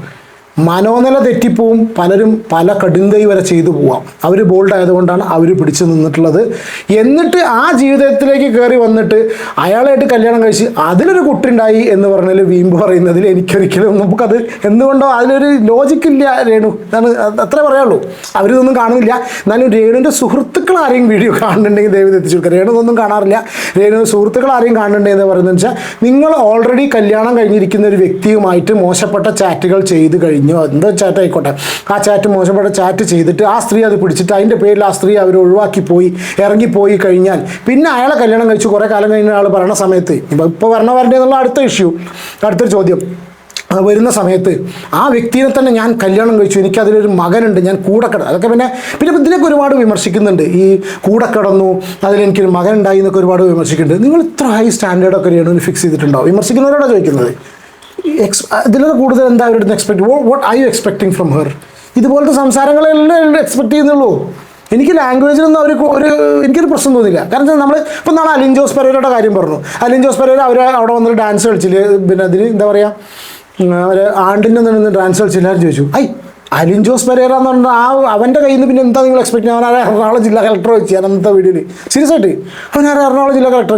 മനോനില തെറ്റിപ്പോവും പലരും പല കടുങ്കൈ വരെ ചെയ്തു പോവാം. അവർ ബോൾഡ് ആയതുകൊണ്ടാണ് അവർ പിടിച്ചു നിന്നിട്ടുള്ളത്. എന്നിട്ട് ആ ജീവിതത്തിലേക്ക് കയറി വന്നിട്ട് അയാളായിട്ട് കല്യാണം കഴിച്ച് അതിലൊരു കുട്ടിണ്ടായി എന്ന് പറഞ്ഞാൽ വീമ്പ് പറയുന്നതിൽ എനിക്കൊരിക്കലും നമുക്കത് എന്തുകൊണ്ടോ അതിലൊരു ലോജിക്കില്ല രേണു. എന്നാണ് അത് അത്രേ പറയാനുള്ളൂ. അവരിതൊന്നും കാണുന്നില്ല. എന്നാലും രേണുവിന്റെ സുഹൃത്തുക്കൾ ആരെയും വീഡിയോ കാണുന്നുണ്ടെങ്കിൽ ദൈവം എത്തിച്ചു കൊടുക്കുക രേണു ഇതൊന്നും കാണാറില്ല. രേണു സുഹൃത്തുക്കൾ ആരെയും കാണുന്നുണ്ടെന്ന് പറയുന്നത് വെച്ചാൽ നിങ്ങൾ ഓൾറെഡി കല്യാണം കഴിഞ്ഞിരിക്കുന്ന ഒരു വ്യക്തിയുമായിട്ട് മോശപ്പെട്ട ചാറ്റുകൾ ചെയ്ത് കഴിഞ്ഞു എന്തോ ചാറ്റ് ആയിക്കോട്ടെ ആ ചാറ്റ് മോശപ്പെട്ട ചാറ്റ് ചെയ്തിട്ട് ആ സ്ത്രീ അത് പിടിച്ചിട്ട് അതിന്റെ പേരിൽ ആ സ്ത്രീ അവർ ഒഴിവാക്കി പോയി ഇറങ്ങിപ്പോയി കഴിഞ്ഞാൽ പിന്നെ അയാളെ കല്യാണം കഴിച്ച് കുറേ കാലം കഴിഞ്ഞ ആൾ പറയണ സമയത്ത്. ഇപ്പോൾ ഇപ്പോൾ വരണ വരണ്ടേ എന്നുള്ള അടുത്ത ഇഷ്യൂ അടുത്തൊരു ചോദ്യം. വരുന്ന സമയത്ത് ആ വ്യക്തിയെ തന്നെ ഞാൻ കല്യാണം കഴിച്ചു എനിക്ക് അതിലൊരു മകനുണ്ട് ഞാൻ കൂടെ കിട അതൊക്കെ പിന്നെ പിന്നെ ഇതിനൊക്കെ ഒരുപാട് വിമർശിക്കുന്നുണ്ട്. ഈ കൂടെ കിടന്നു അതിലെനിക്കൊരു മകനുണ്ടായി എന്നൊക്കെ ഒരുപാട് വിമർശിക്കുന്നുണ്ട്. നിങ്ങൾ ഇത്ര ഹൈ സ്റ്റാൻഡേർഡൊക്കെ രേണുവിന് ഫിക്സ് ചെയ്തിട്ടുണ്ടോ? വിമർശിക്കുന്നവരോടാണ് ചോദിക്കുന്നത്. എക്സ് ഇതിലും കൂടുതൽ എന്താ അവരുടെ expect what I you expecting from her ഇതുപോലത്തെ സംസാരങ്ങളെല്ലാം എക്സ്പെക്ട് ചെയ്യുന്നുള്ളൂ. എനിക്ക് ലാംഗ്വേജിലൊന്നും അവർ ഒരു എനിക്കൊരു പ്രശ്നം തോന്നില്ല കാരണം നമ്മൾ ഇപ്പം നമ്മൾ അലിൻ ജോസ് പെരേരയുടെ കാര്യം പറഞ്ഞു. അലിൻ ജോസ് പെരേര അവർ അവിടെ വന്നിട്ട് ഡാൻസ് കളിച്ചില്ല? പിന്നെ അതിന് എന്താ പറയുക അവർ ആണ്ടിന്റെ നിന്ന് ഡാൻസ് കളിച്ചില്ല എന്ന് ചോദിച്ചു. ഐ അലിൻ ജോസ് പെരേര എന്ന് പറഞ്ഞാൽ ആ അവന്റെ കയ്യിൽ നിന്ന് പിന്നെ എന്താ നിങ്ങൾ എക്സ്പെക്ട് ചെയ്യുക ആരാ എറണാകുളം ജില്ലാ കളക്ടർ വെച്ച് ഞാൻ അന്നത്തെ വീഡിയോയിൽ. സീരിയസ് ആയിട്ട് ആരാ എറണാകുളം ജില്ലാ കളക്ടർ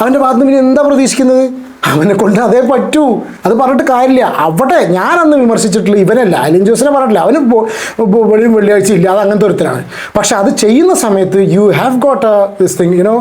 അവന്റെ ഭാഗത്ത് നിന്ന് പിന്നെ എന്താ പ്രതീക്ഷിക്കുന്നത്? അവനെ കൊണ്ട് അതേ പറ്റൂ. അത് പറഞ്ഞിട്ട് കാര്യമില്ല. അവിടെ ഞാനന്ന് വിമർശിച്ചിട്ടുള്ള ഇവനല്ല. അലിൻ ജോസിനെ പറഞ്ഞിട്ടില്ല. അവന് വെളിയും വെള്ളിയാഴ്ച ഇല്ല അത് അങ്ങനത്തെ ഒരുത്തരാണ് പക്ഷെ അത് ചെയ്യുന്ന സമയത്ത് you have got this thing you know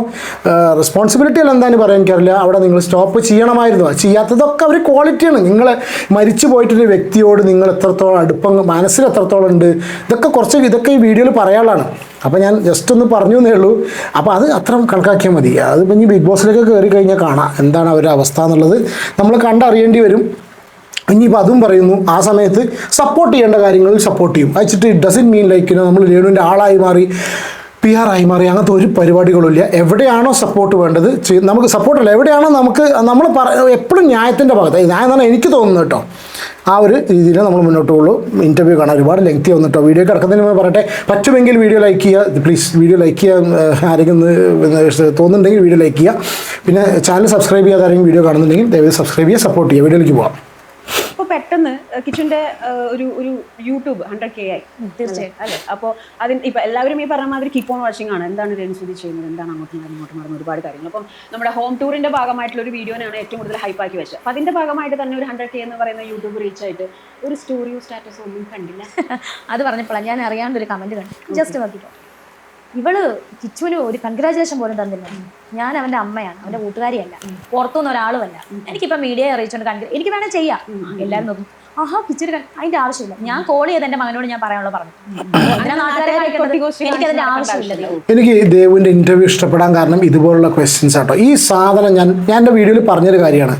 responsibility അല്ല എന്താണെന്ന് പറയാൻ എനിക്കറിയില്ല. അവിടെ നിങ്ങൾ സ്റ്റോപ്പ് ചെയ്യണമായിരുന്നു. ചെയ്യാത്തതൊക്കെ അവർ ക്വാളിറ്റിയാണ് നിങ്ങൾ മരിച്ചു പോയിട്ടൊരു വ്യക്തിയോട് നിങ്ങൾ എത്രത്തോളം അടുപ്പം മനസ്സിൽ എത്രത്തോളം ഉണ്ട് ഇതൊക്കെ കുറച്ച് ഇതൊക്കെ ഈ വീഡിയോയിൽ പറയാനുള്ളതാണ്. അപ്പോൾ ഞാൻ ജസ്റ്റ് ഒന്ന് പറഞ്ഞു എന്നേ ഉള്ളൂ. അപ്പോൾ അത് അത്ര കണക്കാക്കിയാൽ മതി. അതിപ്പോൾ ഇനി ബിഗ് ബോസിലേക്ക് കയറി കഴിഞ്ഞാൽ കാണാം. എന്താണ് അവരുടെ അവസ്ഥ എന്നുള്ളത് നമ്മൾ കണ്ടറിയേണ്ടി വരും. ഇനിയിപ്പോൾ അതും പറയുന്നു ആ സമയത്ത് സപ്പോർട്ട് ചെയ്യേണ്ട കാര്യങ്ങളിൽ സപ്പോർട്ട് ചെയ്യും. അയച്ചിട്ട് ഡസൻ മീൻ ലൈക്ക് നമ്മൾ രേണുവിന്റെ ആളായി മാറി? പി ആർ ആയി മാറി അങ്ങനത്തെ ഒരു പരിപാടികളുമില്ല. എവിടെയാണോ സപ്പോർട്ട് വേണ്ടത് നമുക്ക് സപ്പോർട്ടല്ല എവിടെയാണോ നമുക്ക് നമ്മൾ പറ എപ്പോഴും ന്യായത്തിന്റെ ഭാഗത്ത്. ന്യായം എന്നാണ് എനിക്ക് തോന്നുന്നത് കേട്ടോ. ആ ഒരു രീതിയിൽ നമ്മൾ മുന്നോട്ട് പോകുള്ളൂ. ഇന്റർവ്യൂ കാണാൻ ഒരുപാട് ലെങ്തി കേട്ടോ. വീഡിയോ കിടക്കുന്നതിന് മുമ്പ് പറയട്ടെ. പറ്റുമെങ്കിൽ വീഡിയോ ലൈക്ക് ചെയ്യുക. പ്ലീസ് വീഡിയോ ലൈക്ക് ചെയ്യുക ആരെങ്കിലും തോന്നുന്നുണ്ടെങ്കിൽ വീഡിയോ ലൈക്ക് ചെയ്യുക. പിന്നെ ചാനൽ സബ്സ്ക്രൈബ് ചെയ്യാതെ ആരെങ്കിലും വീഡിയോ കാണുന്നുണ്ടെങ്കിൽ ദയവായി സബ്സ്ക്രൈബ് ചെയ്യുക സപ്പോർട്ട് ചെയ്യുക. വീഡിയോയിലേക്ക് പോകാം പെട്ടെന്ന് കിച്ചന്റെ ഒരു ഒരു യൂട്യൂബ് ഹൺഡ്രഡ് കെ ആയി. തീർച്ചയായും. അല്ലെ അപ്പോൾ അതിന് ഇപ്പൊ എല്ലാവരും ഈ പറഞ്ഞ മാതിരി കീപ്പ് ഓൺ വാച്ചിങ് ആണ്. എന്താണ് രഞ്ജുതി ചെയ്യുന്നത്? എന്താണ് അങ്ങോട്ടും ഇങ്ങോട്ടും നടന്ന ഒരുപാട് കാര്യങ്ങൾ. അപ്പം നമ്മുടെ ഹോം ടൂറിന്റെ ഭാഗമായിട്ടുള്ള ഒരു വീഡിയോനാണ് ഏറ്റവും കൂടുതൽ ഹൈപ്പാക്കി വെച്ചത്. അപ്പൊ അതിന്റെ ഭാഗമായിട്ട് തന്നെ ഒരു ഹൺഡ്രഡ് കെ എന്ന് പറയുന്ന യൂട്യൂബ് റീച്ച് ആയിട്ട് ഒരു സ്റ്റോറിയോ സ്റ്റാറ്റസോ ഒന്നും കണ്ടില്ല. <laughs> അത് പറഞ്ഞപ്പോഴാണ് ഞാൻ അറിയാണ്ട് ഒരു കമന്റ് കണ്ടു. ജസ്റ്റ് നോക്കിക്കോ ഇവൾ കിച്ചുവിന് ഒരു കൺഗ്രാജുലേഷൻ പോലും തന്നില്ല. ഞാൻ അവന്റെ അമ്മയാണ് അവന്റെ കൂട്ടുകാരിയല്ല. പുറത്തുനിന്ന് ഒരാളുമല്ല. എനിക്കിപ്പോ മീഡിയയെ അറിയിച്ചുകൊണ്ട് കൺഗ്രാ എനിക്ക് വേണേൽ ചെയ്യാം. എല്ലാവരും നോക്കും. ആഹാ കിച്ചിന് അതിന്റെ ആവശ്യമില്ല. ഞാൻ കോൾ ചെയ്ത് എന്റെ മകനോട് ഞാൻ പറയാനുള്ള പറഞ്ഞു. കാണിക്കേണ്ടത്? എനിക്കതിന്റെ ആവശ്യമില്ല. എനിക്ക് ദേവിന്റെ ഇന്റർവ്യൂ ഇഷ്ടപ്പെടാൻ കാരണം ഇതുപോലുള്ള ക്വസ്റ്റ്യൻസ് ആട്ടോ. ഈ സാധനം ഞാൻ ഞാൻ എന്റെ വീഡിയോയിൽ പറഞ്ഞൊരു കാര്യമാണ്.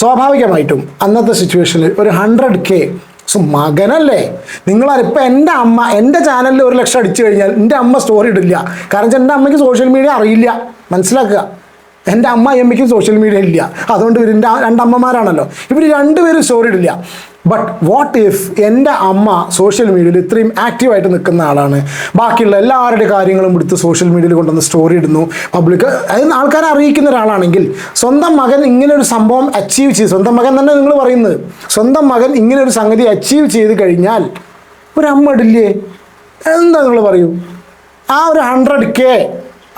സ്വാഭാവികമായിട്ടും അന്നത്തെ സിറ്റുവേഷനിൽ ഒരു ഹൺഡ്രഡ് കെ സോ മകനല്ലേ? നിങ്ങൾ ഇപ്പം എന്റെ അമ്മ എന്റെ ചാനലിൽ ഒരു ലക്ഷം അടിച്ചു കഴിഞ്ഞാൽ എന്റെ അമ്മ സ്റ്റോറി ഇടില്ല. കാരണം വെച്ചാൽ എന്റെ അമ്മയ്ക്ക് സോഷ്യൽ മീഡിയ അറിയില്ല. മനസ്സിലാക്കുക? എന്റെ അമ്മ അമ്മയ്ക്കും സോഷ്യൽ മീഡിയ ഇല്ല. അതുകൊണ്ട് ഇവർ എന്റെ രണ്ടമ്മമാരാണല്ലോ ഇവർ രണ്ടുപേരും സ്റ്റോറി ഇടില്ല. ബട്ട് വാട്ട് ഇഫ് എന്റെ അമ്മ സോഷ്യൽ മീഡിയയിൽ ഇത്രയും ആക്റ്റീവായിട്ട് നിൽക്കുന്ന ആളാണ്? ബാക്കിയുള്ള എല്ലാവരുടെ കാര്യങ്ങളും എടുത്ത് സോഷ്യൽ മീഡിയയിൽ കൊണ്ടുവന്ന് സ്റ്റോറി ഇടുന്നു. പബ്ലിക് അതായത് ആൾക്കാരെ അറിയിക്കുന്ന ഒരാളാണെങ്കിൽ സ്വന്തം മകൻ ഇങ്ങനെ ഒരു സംഭവം അച്ചീവ് ചെയ്ത് സ്വന്തം മകൻ തന്നെ നിങ്ങൾ പറയുന്നത്. സ്വന്തം മകൻ ഇങ്ങനെ ഒരു സംഗതി അച്ചീവ് ചെയ്ത് കഴിഞ്ഞാൽ ഒരു അമ്മ ഇടില്ലേ? എന്താ നിങ്ങൾ പറയൂ? ആ ഒരു ഹൺഡ്രഡ് കെ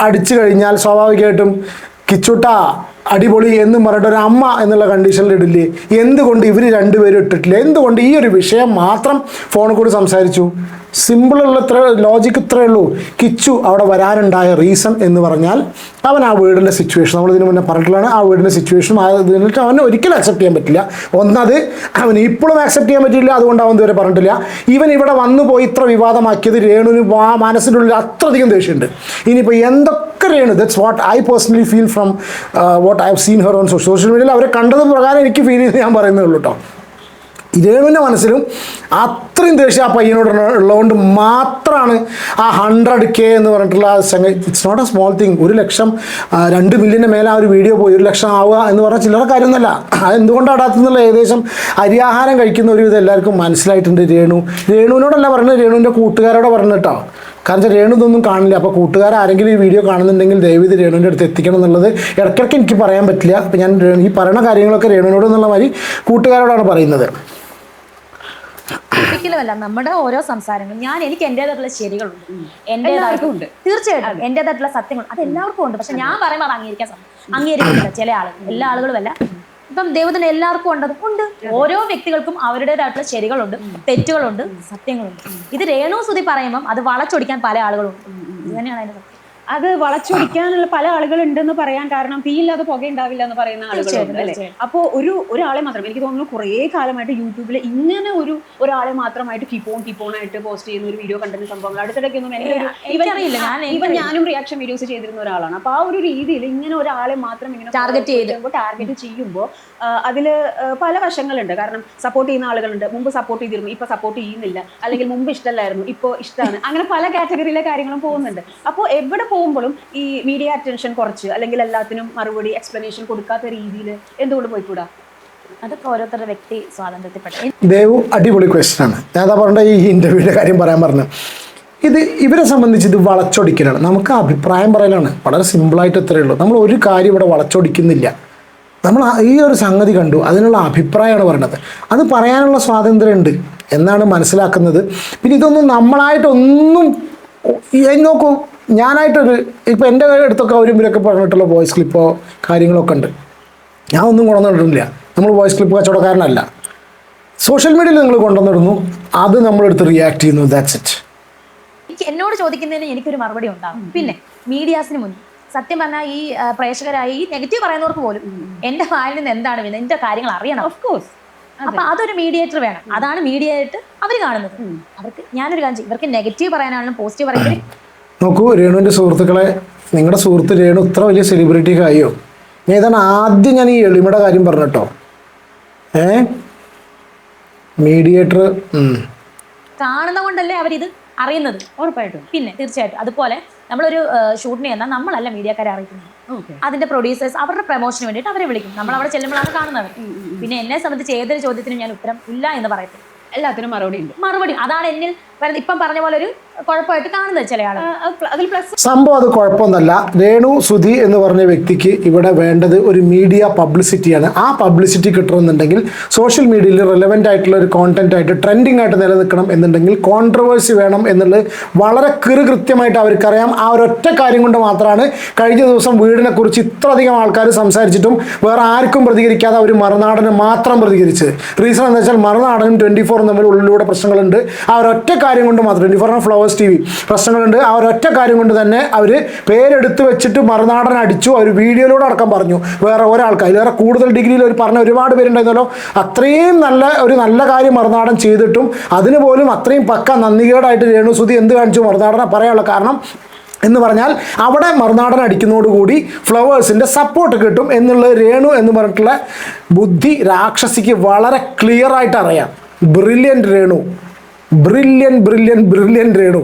അടിച്ചു കഴിഞ്ഞാൽ സ്വാഭാവികമായിട്ടും കിച്ചുട്ട അടിപൊളി എന്ന് പറഞ്ഞിട്ട് ഒരു അമ്മ എന്നുള്ള കണ്ടീഷനിൽ ഇടില്ലേ? എന്തുകൊണ്ട് ഇവർ രണ്ടുപേരും ഇട്ടിട്ടില്ല? എന്തുകൊണ്ട് ഈ ഒരു വിഷയം മാത്രം ഫോണിൽ കൂടി സംസാരിച്ചു? സിമ്പിളുള്ള ഇത്ര ലോജിക്ക് ഇത്രയേ ഉള്ളൂ. കിച്ചു അവിടെ വരാനുണ്ടായ റീസൺ എന്ന് പറഞ്ഞാൽ അവൻ ആ വീടിന്റെ സിറ്റുവേഷൻ നമ്മൾ ഇതിന് മുന്നേ പറഞ്ഞിട്ടുള്ളതാണ് ആ വീടിന്റെ സിറ്റുവേഷൻ എന്നിട്ട് അവനെ ഒരിക്കലും അക്സെപ്റ്റ് ചെയ്യാൻ പറ്റില്ല. ഒന്നത് അവൻ ഇപ്പോഴും അക്സെപ്റ്റ് ചെയ്യാൻ പറ്റില്ല അതുകൊണ്ട് അവൻ ഇതുവരെ പറഞ്ഞിട്ടില്ല. ഇവൻ ഇവിടെ വന്നു പോയി ഇത്ര വിവാദമാക്കിയത് രേണുവിന് ആ മനസ്സിന്റെ ഉള്ളിൽ അത്രയധികം ദേഷ്യമുണ്ട്. ഇനിയിപ്പോൾ എന്തൊക്കെ Renu that's what I personally feel from what I have seen her on social മീഡിയയിൽ അവരെ കണ്ടത് പ്രകാരം എനിക്ക് ഫീൽ ചെയ്ത് ഞാൻ പറയുന്നേ ഉള്ളൂ കേട്ടോ രേണുവിന്റെ മനസ്സിലും അത്രയും ദേഷ്യം ആ പയ്യനോട് ഉള്ളതുകൊണ്ട് മാത്രമാണ് ആ ഹൺഡ്രഡ് കെ എന്ന് പറഞ്ഞിട്ടുള്ള ആ സംഗതി. It's not a small thing ഒരു ലക്ഷം രണ്ട് മില്യന്റെ മേലെ ആ ഒരു വീഡിയോ പോയി. ഒരു ലക്ഷം ആവുക എന്ന് പറഞ്ഞാൽ ചില്ലറ കാര്യമൊന്നുമല്ല. അത് എന്തുകൊണ്ടാണ് അടാത്തെന്നുള്ള ഏകദേശം അരിയാഹാരം കഴിക്കുന്ന ഒരു ഇത് എല്ലാവർക്കും മനസ്സിലായിട്ടുണ്ട് രേണു. രേണുവിനോടല്ല പറഞ്ഞത് രേണുവിന്റെ കൂട്ടുകാരോട് പറഞ്ഞിട്ടോ കാരണം വെച്ചാൽ രേണു ഇതൊന്നും കാണില്ല. അപ്പോൾ കൂട്ടുകാർ ആരെങ്കിലും ഈ വീഡിയോ കാണുന്നുണ്ടെങ്കിൽ ദയവ് ഇത് രേണുവിന്റെ അടുത്ത് എത്തിക്കണം എന്നുള്ളത് ഇടയ്ക്കിടയ്ക്ക് എനിക്ക് പറയാൻ പറ്റില്ല. അപ്പോൾ ഞാൻ ഈ പറയുന്ന കാര്യങ്ങളൊക്കെ രേണുവിനോട് എന്നുള്ള മാതിരി കൂട്ടുകാരോടാണ് പറയുന്നത്. ഒരിക്കലുമല്ല നമ്മുടെ ഓരോ സംസാരങ്ങളും. ഞാൻ എനിക്ക് എന്റേതായിട്ടുള്ള ശരികളുണ്ട്. ഉണ്ട്. തീർച്ചയായിട്ടും എന്റേതായിട്ടുള്ള സത്യങ്ങൾ അത് എല്ലാവർക്കും ഉണ്ട്. പക്ഷെ ഞാൻ പറയുമ്പോൾ അത് അംഗീകരിക്കാൻ അംഗീകരിക്കുന്നില്ല ചില ആളുകൾ. എല്ലാ ആളുകളുമല്ല ഇപ്പം ദൈവത്തിന് എല്ലാവർക്കും ഉണ്ടത് ഉണ്ട്. ഓരോ വ്യക്തികൾക്കും അവരുടേതായിട്ടുള്ള ശരികളുണ്ട് തെറ്റുകളുണ്ട് സത്യങ്ങളുണ്ട്. ഇത് രേണു സുതി പറയുമ്പം അത് വളച്ചൊടിക്കാൻ പല ആളുകളുണ്ട് ഇത് തന്നെയാണ് അതിന്റെ സത്യം. അത് വളച്ചൊടിക്കാനുള്ള പല ആളുകൾ ഉണ്ടെന്ന് പറയാൻ കാരണം തീയില്ലാതെ പുക ഉണ്ടാവില്ല എന്ന് പറയുന്ന ആളുകളുണ്ട് അല്ലേ. അപ്പോൾ ഒരു ഒരാളെ മാത്രം എനിക്ക് തോന്നുന്നു കുറേ കാലമായിട്ട് യൂട്യൂബിൽ ഇങ്ങനെ ഒരു ഒരാളെ മാത്രമായിട്ട് കിപ്പോൺ കിപ്പോൺ ആയിട്ട് പോസ്റ്റ് ചെയ്യുന്ന ഒരു വീഡിയോ കണ്ടുന്ന സംഭവങ്ങൾ. അടുത്തിടയ്ക്ക് ഒന്നും എനിക്കറിയില്ല, ഇവൻ ഞാനും റിയാക്ഷൻ വീഡിയോസ് ചെയ്തിരുന്ന ഒരാളാണ്. അപ്പൊ ആ ഒരു രീതിയിൽ ഇങ്ങനെ ഒരാളെ മാത്രം ഇങ്ങനെ ടാർഗറ്റ് ചെയ്യുമ്പോൾ ടാർഗറ്റ് ചെയ്യുമ്പോൾ അതിൽ പല വശങ്ങളുണ്ട്. കാരണം സപ്പോർട്ട് ചെയ്യുന്ന ആളുകളുണ്ട്. മുമ്പ് സപ്പോർട്ട് ചെയ്തിരുന്നു ഇപ്പൊ സപ്പോർട്ട് ചെയ്യുന്നില്ല. അല്ലെങ്കിൽ മുമ്പ് ഇഷ്ടമല്ലായിരുന്നു ഇപ്പോൾ ഇഷ്ടമാണ്. അങ്ങനെ പല കാറ്റഗറിയിലെ കാര്യങ്ങളും പോകുന്നുണ്ട്. അപ്പോൾ എവിടെ പോകുമ്പോഴും ഈ മീഡിയ അറ്റൻഷൻ കുറച്ച് അല്ലെങ്കിൽ എല്ലാത്തിനും മറുപടി എക്സ്പ്ലനേഷൻ കൊടുക്കാത്ത രീതിയിൽ എന്തുകൊണ്ട് പോയിക്കൂടാ? അതൊക്കെ ഓരോരുത്തരുടെ വ്യക്തി സ്വാതന്ത്ര്യത്തിൽപ്പെട്ട ദേവു അടിപൊളി ക്വസ്റ്റ്യൻ ആണ്. ഞാൻ അതാ പറഞ്ഞ ഈ ഇന്റർവ്യൂവിന്റെ കാര്യം പറയാൻ പറഞ്ഞു. ഇത് ഇവരെ സംബന്ധിച്ച് ഇത് വളച്ചൊടിക്കലാണ്. നമുക്ക് അഭിപ്രായം പറയലാണ്. വളരെ സിമ്പിളായിട്ട് ഇത്രയേ ഉള്ളൂ. നമ്മൾ ഒരു കാര്യം ഇവിടെ വളച്ചൊടിക്കുന്നില്ല. നമ്മൾ ഈ ഒരു സംഗതി കണ്ടു. അതിനുള്ള അഭിപ്രായമാണ് പറയുന്നത് അത് പറയാനുള്ള സ്വാതന്ത്ര്യമുണ്ട് എന്നാണ് മനസ്സിലാക്കുന്നത്. പിന്നെ ഇതൊന്നും നമ്മളായിട്ടൊന്നും നോക്കൂ. ഞാനായിട്ടൊരു ഇപ്പോൾ എന്റെ അടുത്തൊക്കെ അവരും ഇവരൊക്കെ പറഞ്ഞിട്ടുള്ള വോയിസ് ക്ലിപ്പോ കാര്യങ്ങളൊക്കെ ഉണ്ട്. ഞാൻ ഒന്നും കൊണ്ടുവന്നിട്ടില്ല നമ്മൾ വോയിസ് ക്ലിപ്പ് കച്ചവടക്കാരനല്ല. സോഷ്യൽ മീഡിയയിൽ നിങ്ങൾ കൊണ്ടുവന്നിടുന്നു അത് നമ്മളെടുത്ത് റിയാക്ട് ചെയ്യുന്നു. ദാറ്റ്സ് ഇറ്റ് എനിക്ക് എന്നോട് ചോദിക്കുന്നതിന് എനിക്കൊരു മറുപടി ഉണ്ടാകും പിന്നെ മീഡിയാസിന് മുന്നിൽ. സത്യം പറഞ്ഞാൽ ഈ പ്രേക്ഷകരായി ഈ നെഗറ്റീവ് പറയുന്നവർക്ക് പോലും എന്റെ വായിൽ നിന്ന് എന്താണ് പിന്നെ എന്റെ കാര്യങ്ങൾ അറിയണം. ഓഫ് കോഴ്സ് അപ്പൊ അതൊരു മീഡിയേറ്റർ വേണം. അതാണ് മീഡിയ ആയിട്ട് അവർ കാണുന്നത്. അവർക്ക് ഞാനൊരു കാര്യം. ഇവർക്ക് നെഗറ്റീവ് പറയാനാണെങ്കിലും പോസിറ്റീവ് പറയുന്നത് നോക്കൂ രേണുവിന്റെ സുഹൃത്തുക്കളെ നിങ്ങളുടെ സുഹൃത്ത് രേണു ഇത്ര വലിയ സെലിബ്രിറ്റി ആയോ? ഞാൻ ഇതാണ് ആദ്യം ഞാൻ ഈ എളിമയുടെ കാര്യം പറഞ്ഞിട്ടോ. ഏ? മീഡിയേറ്റർ കാണുന്ന കൊണ്ടല്ലേ അവരിത് അറിയുന്നത്? ഉറപ്പായിട്ടും. പിന്നെ തീർച്ചയായിട്ടും അതുപോലെ നമ്മളൊരു ഷൂട്ടിന് ചെന്നാൽ നമ്മളല്ല മീഡിയക്കാരെ അറിയിക്കുന്നത്. ഓക്കെ. അതിന്റെ പ്രൊഡ്യൂസേഴ്സ് അവരുടെ പ്രൊമോഷന് വേണ്ടിയിട്ട് അവരെ വിളിക്കും. നമ്മൾ അവിടെ ചെല്ലുമ്പോഴാണ് കാണുന്നത്. പിന്നെ എന്നെ സംബന്ധിച്ച് ഏതൊരു ചോദ്യത്തിനും ഞാൻ ഉത്തരം ഇല്ല എന്ന് പറയത്തില്ല. എല്ലാത്തിനും മറുപടി ഉണ്ട്. മറുപടി. അതാണ് എന്നിൽ ഇപ്പം പറഞ്ഞ പോലെ ഒരു കുഴപ്പമായിട്ട് കാണുന്നത് ചില അതിൽ പ്ലസ് സംഭവം അത് കുഴപ്പമൊന്നല്ല രേണു സുധി എന്ന് പറഞ്ഞ വ്യക്തിക്ക് ഇവിടെ വേണ്ടത് ഒരു മീഡിയ പബ്ലിസിറ്റിയാണ്. ആ പബ്ലിസിറ്റി കിട്ടണമെന്നുണ്ടെങ്കിൽ സോഷ്യൽ മീഡിയയിൽ റെലവെന്റ് ആയിട്ടുള്ള ഒരു കോണ്ടന്റ് ആയിട്ട് ട്രെൻഡിങ് ആയിട്ട് നിലനിൽക്കണം എന്നുണ്ടെങ്കിൽ കോൺട്രവേഴ്സി വേണം എന്നുള്ളത് വളരെ കൃത്യമായിട്ട് അവർക്കറിയാം. ആ ഒരൊറ്റ കാര്യം കൊണ്ട് മാത്രമാണ് കഴിഞ്ഞ ദിവസം വീടിനെ കുറിച്ച് ഇത്രയധികം ആൾക്കാർ സംസാരിച്ചിട്ടും വേറെ ആർക്കും പ്രതികരിക്കാതെ അവർ മറുനാടന് മാത്രം പ്രതികരിച്ചത്. റീസൺ എന്താ വെച്ചാൽ മറുനാടനും ട്വന്റി ഫോറും തമ്മിൽ ഉള്ളിലൂടെ പ്രശ്നങ്ങളുണ്ട്. ആ ഒരൊറ്റ കാര്യം കൊണ്ട് മാത്രം. ട്വന്റി ഫോറിന് ഫ്ലവേഴ്സ് ടി വി പ്രശ്നങ്ങളുണ്ട്. ആ ഒരൊറ്റ കാര്യം കൊണ്ട് തന്നെ അവർ പേരെടുത്ത് വെച്ചിട്ട് മറുനാടൻ അടിച്ചു. അവർ വീഡിയോയിലൂടെ അടക്കം പറഞ്ഞു. വേറെ ഒരാൾക്ക്. വേറെ കൂടുതൽ ഡിഗ്രിയിൽ ഒരു പറഞ്ഞ ഒരുപാട് പേരുണ്ടായിരുന്നല്ലോ. അത്രയും നല്ല ഒരു നല്ല കാര്യം മറുനാടൻ ചെയ്തിട്ടും അതിന് പോലും അത്രയും പക്ക നന്ദികേടായിട്ട് രേണുസുതി എന്ത് കാണിച്ചു മറുനാടനെ പറയാനുള്ള കാരണം എന്ന് പറഞ്ഞാൽ അവിടെ മറുനാടൻ അടിക്കുന്നതോടുകൂടി ഫ്ലവേഴ്സിന്റെ സപ്പോർട്ട് കിട്ടും എന്നുള്ളത് രേണു എന്ന് പറഞ്ഞിട്ടുള്ള ബുദ്ധി രാക്ഷസിക്ക് വളരെ ക്ലിയർ ആയിട്ട് അറിയാം. Brilliant Renu. Brilliant brilliant brilliant Renu